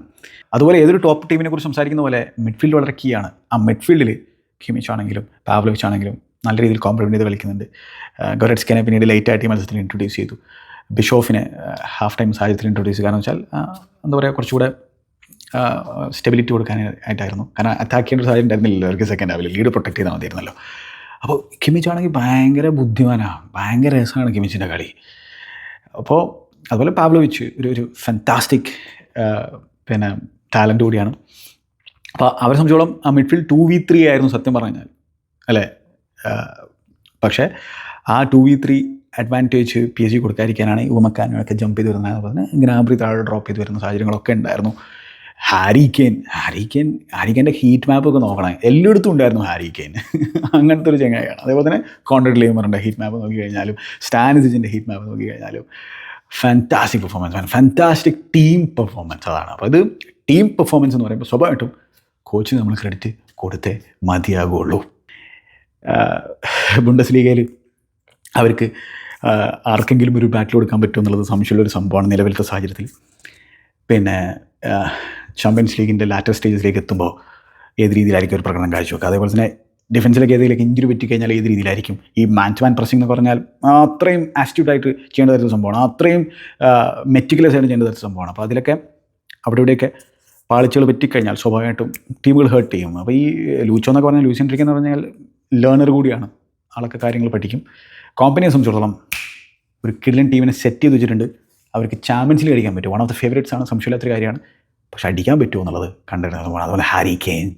അതുപോലെ ഏതൊരു ടോപ്പ് ടീമിനെ കുറിച്ച് സംസാരിക്കുന്ന പോലെ മിഡ്ഫീൽഡ് വളരെ കീ ആണ്. ആ മിഡ്ഫീൽഡിൽ ഖിമിച്ച് ആണെങ്കിലും പാവ്ലോവിച്ച് ആണെങ്കിലും നല്ല രീതിയിൽ കോംപ്ലിമെന്റ് ചെയ്ത് കളിക്കുന്നുണ്ട്. ഗൊരറ്റ്സ്കനെ പിന്നീട് ലേറ്റ് ആയിട്ട് ഈ മത്സരത്തിൽ ഇൻട്രൊഡ്യൂസ് ചെയ്തു. ബിഷോഫിനെ ഹാഫ് ടൈം സാഹചര്യത്തിൽ ഇൻട്രൊഡ്യൂസ് ചെയ്തു. കാരണം വെച്ചാൽ എന്താ പറയുക കുറച്ചുകൂടെ സ്റ്റെബിലിറ്റി കൊടുക്കാനായിട്ടായിരുന്നു കാരണം അറ്റാക്ക് ചെയ്യേണ്ട സാഹചര്യം ഉണ്ടായിരുന്നില്ലല്ലോ അവർക്ക് സെക്കൻഡ് ഹാവിൽ ലീഡ് പ്രൊട്ടക്ട് ചെയ്താൽ മതിയായിരുന്നല്ലോ. അപ്പോൾ കിമിച്ച് ആണെങ്കിൽ ഭയങ്കര ബുദ്ധിമാനാണ് ഭയങ്കര രസമാണ് കിമിച്ചിന്റെ കളി. അപ്പോൾ അതുപോലെ പാവ്ലോവിച്ച് ഒരു ഒരു ഫാന്റാസ്റ്റിക് പിന്നെ ടാലന്റ് കൂടിയാണ്. അപ്പോൾ അവരെ സംബന്ധിച്ചോളം ആ മിഡ്ഫീൽഡ് ടു വി ത്രീ ആയിരുന്നു സത്യം പറഞ്ഞാൽ അല്ലേ? പക്ഷേ ആ two v three advantage P H G കൊടുക്കാതിരിക്കാനാണ് യുവമക്കാനൊക്കെ ജമ്പ് ചെയ്ത് വരുന്നത് പറഞ്ഞ് ഗ്രാബ്രി താഴെ ഡ്രോപ്പ് ചെയ്ത് വരുന്ന സാഹചര്യങ്ങളൊക്കെ ഉണ്ടായിരുന്നു. Harry Kane Harry Kane Harry കെയിന്റെ heat map ഒക്കെ നോക്കണം. എല്ലായിടത്തും ഉണ്ടായിരുന്നു ഹാരി കെയിൻ അങ്ങനത്തെ ഒരു ചങ്ങായാണ് അതേപോലെ തന്നെ കോൺട്രാക്ട് ലേമറിന്റെ ഹീറ്റ് മാപ്പ് നോക്കി കഴിഞ്ഞാലും സ്റ്റാനിസിന്റെ ഹീറ്റ് മാപ്പ് നോക്കി കഴിഞ്ഞാലും fantastic performance fantastic team performance അതാണ്. അപ്പോൾ ഇത് ടീം പെർഫോമൻസ് എന്ന് പറയുമ്പോൾ സ്വാഭാവികമായിട്ടും കോച്ചിന് നമ്മൾ ക്രെഡിറ്റ് കൊടുത്തേ മതിയാകുള്ളൂ. ബുണ്ടസ് ലീഗയിൽ അവർക്ക് ആർക്കെങ്കിലും ഒരു ബാറ്റിൽ കൊടുക്കാൻ പറ്റുമോ എന്നുള്ളത് സംശയമുള്ള ഒരു സംഭവമാണ് നിലവിലത്തെ സാഹചര്യത്തിൽ. പിന്നെ ചാമ്പ്യൻസ് ലീഗിന്റെ ലാറ്റർ സ്റ്റേജസിലേക്ക് എത്തുമ്പോൾ ഏത് രീതിയിലായിരിക്കും ഒരു പ്രകടനം കാഴ്ചവെക്കുക? അതേപോലെ തന്നെ ഡിഫൻസിലേക്ക് ഏതെങ്കിലും ഇഞ്ചുറി പറ്റി കഴിഞ്ഞാൽ ഏത് രീതിയിലായിരിക്കും? ഈ മാൻ ടു മാൻ പ്രസിംഗ് എന്ന് പറഞ്ഞാൽ അത്രയും ആസ്റ്റിറ്റ്യൂട്ടായിട്ട് ചെയ്യേണ്ട തരത്തിൽ സംഭവമാണ്. അത്രയും മെറ്റിക്കുലസ് ആയിട്ട് ചെയ്യേണ്ട തരത്തിൽ സംഭവമാണ്. അപ്പോൾ അതിലൊക്കെ അവിടെ ഇവിടെയൊക്കെ പാളിച്ചുകൾ പറ്റിക്കഴിഞ്ഞാൽ സ്വാഭാവികമായിട്ടും ടീമുകൾ ഹേർട്ട് ചെയ്യും. അപ്പോൾ ഈ ലൂച്ചോ എന്നൊക്കെ പറഞ്ഞാൽ ലൂസിൻ ട്രിക്ക് എന്ന് പറഞ്ഞാൽ ലേണർ കൂടിയാണ്. ആളൊക്കെ കാര്യങ്ങൾ പഠിക്കും. കോമ്പനിയെ സംബന്ധിച്ചിടത്തോളം ഒരു കിഡ്ലൻ ടീമിനെ സെറ്റ് ചെയ്ത് വെച്ചിട്ടുണ്ട്. അവർക്ക് ചാമ്പ്യൻസ് ലീഗ് അടിക്കാൻ പറ്റും. വൺ ഓഫ് ദ ഫേവറേറ്റ്സ് ആണ് സംശയമില്ലാത്തൊരു കാര്യമാണ്. പക്ഷെ അടിക്കാൻ പറ്റുമോ എന്നുള്ളത് കണ്ടിരുന്നത് അതുപോലെ ഹാരി കെയിൻ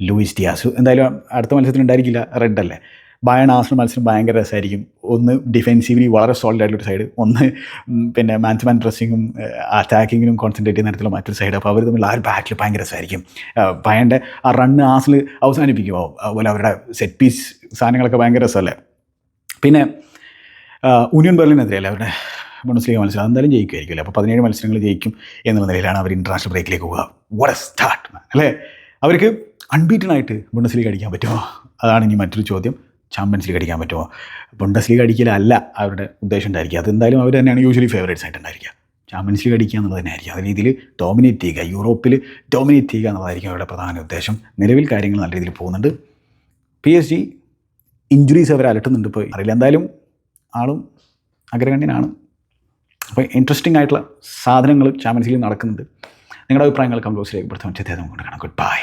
ലൂയിസ് ഡിയാസു. എന്തായാലും അടുത്ത മത്സരത്തിൽ ഉണ്ടായിരിക്കില്ല. റെഡ് അല്ലേ. ബയൺ ആസിന് മത്സരം ഭയങ്കര രസമായിരിക്കും. ഒന്ന് ഡിഫെൻസീവ്ലി വളരെ സോളിഡ് ആയിട്ടുള്ളൊരു സൈഡ് ഒന്ന് പിന്നെ മാൻ ടു മാൻ ഡ്രസ്സിങ്ങും അറ്റാക്കിങ്ങിനും കോൺസെൻട്രേറ്റ് ചെയ്യുന്ന തരത്തിലുള്ള മറ്റൊരു സൈഡ് അപ്പോൾ അവർ തമ്മിൽ ആ ഒരു ബാറ്റിൽ ഭയങ്കര രസമായിരിക്കും. ബയന്റെ ആ റണ്ണ് ആസിൽ അവസാനിപ്പിക്കുമോ അതുപോലെ അവരുടെ സെറ്റ് പീസ് സാധനങ്ങളൊക്കെ ഭയങ്കര രസമല്ലേ. പിന്നെ ആ, ബെർലിനെതിരെ അല്ലേ അവരുടെ ബുണ്ടസ്ലീഗ മത്സരം? അതെന്തായാലും ജയിക്കുമായിരിക്കുമല്ലേ? അപ്പോൾ പതിനേഴ് മത്സരങ്ങൾ ജയിക്കും എന്നുള്ള നിലയിലാണ് അവർ ഇന്റർനാഷണൽ ബ്രേക്കിലേക്ക് പോവുക. എ സ്റ്റാർട്ട് അല്ലേ? അവർക്ക് അൺബീറ്റൺ ആയിട്ട് ബുണ്ടസ് ലീഗ് അടിക്കാൻ പറ്റുമോ? അതാണ് ഇനി മറ്റൊരു ചോദ്യം. ചാമ്പ്യൻസ് ലീഗ് അടിക്കാൻ പറ്റുമോ? ബുണ്ടസ് ലീഗ് അടിക്കലല്ല അവരുടെ ഉദ്ദേശം ഉണ്ടായിരിക്കുക. അതെന്തായാലും അവർ തന്നെയാണ് യൂഷ്വലി ഫേവറേറ്റ്സ് ആയിട്ട് ഉണ്ടായിരിക്കുക. ചാമ്പ്യൻസ് ലീഗ് അടിക്കുക എന്നുള്ളത് തന്നെയായിരിക്കും. ആ രീതിയിൽ ഡോമിനേറ്റ് ചെയ്യുക. യൂറോപ്പിൽ ഡോമിനേറ്റ് ചെയ്യുക എന്നുള്ളതായിരിക്കും അവരുടെ പ്രധാന ഉദ്ദേശം. നിലവിൽ കാര്യങ്ങൾ നല്ല രീതിയിൽ പോകുന്നുണ്ട്. പി എസ് ജി ഇഞ്ചുറീസ് അവർ അലട്ടുന്നുണ്ട് ഇപ്പോൾ അറിയില്ല. എന്തായാലും ആളും അഗ്രഗണ്യനാണ്. അപ്പോൾ ഇൻട്രസ്റ്റിംഗ് ആയിട്ടുള്ള സാധനങ്ങൾ ചാമ്പ്യൻസ് ലീഗ് നടക്കുന്നുണ്ട്. നിങ്ങളുടെ അഭിപ്രായങ്ങൾ കമ്പോസ് രേഖപ്പെടുത്താൻ പറ്റിയത് നമുക്ക് കാണാം ഗുഡ് ബൈ